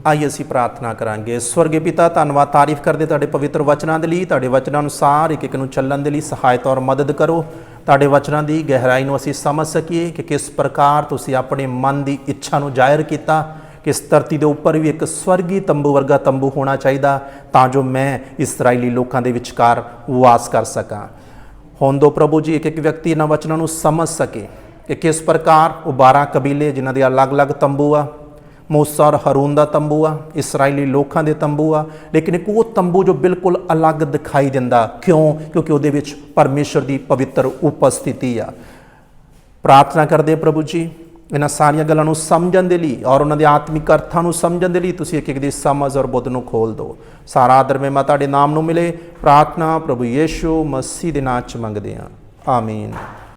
ਆਈ ਅਸੀਂ ਪ੍ਰਾਰਥਨਾ ਕਰਾਂਗੇ। ਸਵਰਗੇ ਪਿਤਾ, ਧੰਨਵਾਦ। ਤਾਰੀਫ ਕਰਦੇ ਤੁਹਾਡੇ ਪਵਿੱਤਰ ਵਚਨਾਂ ਦੇ ਲਈ, ਤੁਹਾਡੇ ਵਚਨਾਂ ਅਨੁਸਾਰ ਇੱਕ ਇੱਕ ਨੂੰ ਚੱਲਣ ਦੇ ਲਈ ਸਹਾਇਤਾ ਔਰ ਮਦਦ ਕਰੋ। ਤੁਹਾਡੇ ਵਚਨਾਂ ਦੀ ਗਹਿਰਾਈ ਨੂੰ ਅਸੀਂ ਸਮਝ ਸਕੀਏ ਕਿ ਕਿਸ ਪ੍ਰਕਾਰ ਤੁਸੀਂ ਆਪਣੇ ਮਨ ਦੀ ਇੱਛਾ ਨੂੰ ਜ਼ਾਹਿਰ ਕੀਤਾ। ਇਸ ਧਰਤੀ ਦੇ ਉੱਪਰ ਵੀ ਇੱਕ ਸਵਰਗੀ ਤੰਬੂ ਵਰਗਾ ਤੰਬੂ ਹੋਣਾ ਚਾਹੀਦਾ, ਤਾਂ ਜੋ ਮੈਂ ਇਸرائیਲੀ ਲੋਕਾਂ ਦੇ ਵਿਚਕਾਰ ਵਾਸ ਕਰ ਸਕਾਂ। ਹੁਣ ਦੋ ਪ੍ਰਭੂ ਜੀ ਇੱਕ ਇੱਕ ਵਿਅਕਤੀ ਇਹਨਾਂ ਵਚਨਾਂ ਨੂੰ ਸਮਝ ਸਕੇ ਕਿ ਕਿਸ ਪ੍ਰਕਾਰ ਉਹ 12 ਕਬੀਲੇ ਜਿਨ੍ਹਾਂ ਦੇ ਅਲੱਗ-ਅਲੱਗ ਤੰਬੂ ਆ موسا اور ਹਰੂਨ ਦਾ ਤੰਬੂ ਆ اسرائیلی ਲੋਕਾਂ ਦੇ ਤੰਬੂ ਆ, ਲੇਕਿਨ ਇੱਕ ਉਹ ਤੰਬੂ ਜੋ ਬਿਲਕੁਲ ਅਲੱਗ ਦਿਖਾਈ ਦਿੰਦਾ। ਕਿਉਂ? ਕਿਉਂਕਿ ਉਹਦੇ ਵਿੱਚ ਪਰਮੇਸ਼ਰ ਦੀ ਪਵਿੱਤਰ ਉਪਸਥਿਤੀ ਆ। ਪ੍ਰਾਰਥਨਾ ਕਰਦੇ ਪ੍ਰਭੂ ਜੀ, ਇਹਨਾਂ ਸਾਰੀਆਂ ਗੱਲਾਂ ਨੂੰ ਸਮਝਣ ਦੇ ਲਈ ਔਰ ਉਹਨਾਂ ਦੇ ਆਤਮਿਕ ਅਰਥਾਂ ਨੂੰ ਸਮਝਣ ਦੇ ਲਈ ਤੁਸੀਂ ਇੱਕ ਇੱਕ ਦੀ ਸਮਝ ਔਰ ਬੁੱਧ ਨੂੰ ਖੋਲ ਦਿਓ। ਸਾਰਾ ਆਦਰ ਮੈਂ ਤੁਹਾਡੇ ਨਾਮ ਨੂੰ ਮਿਲੇ। ਪ੍ਰਾਰਥਨਾ ਪ੍ਰਭੂ ਯੇਸ਼ੂ ਮਸੀਹ ਦੇ ਨਾਮ 'ਚ ਮੰਗਦੇ ਹਾਂ। ਆਮੀਨ।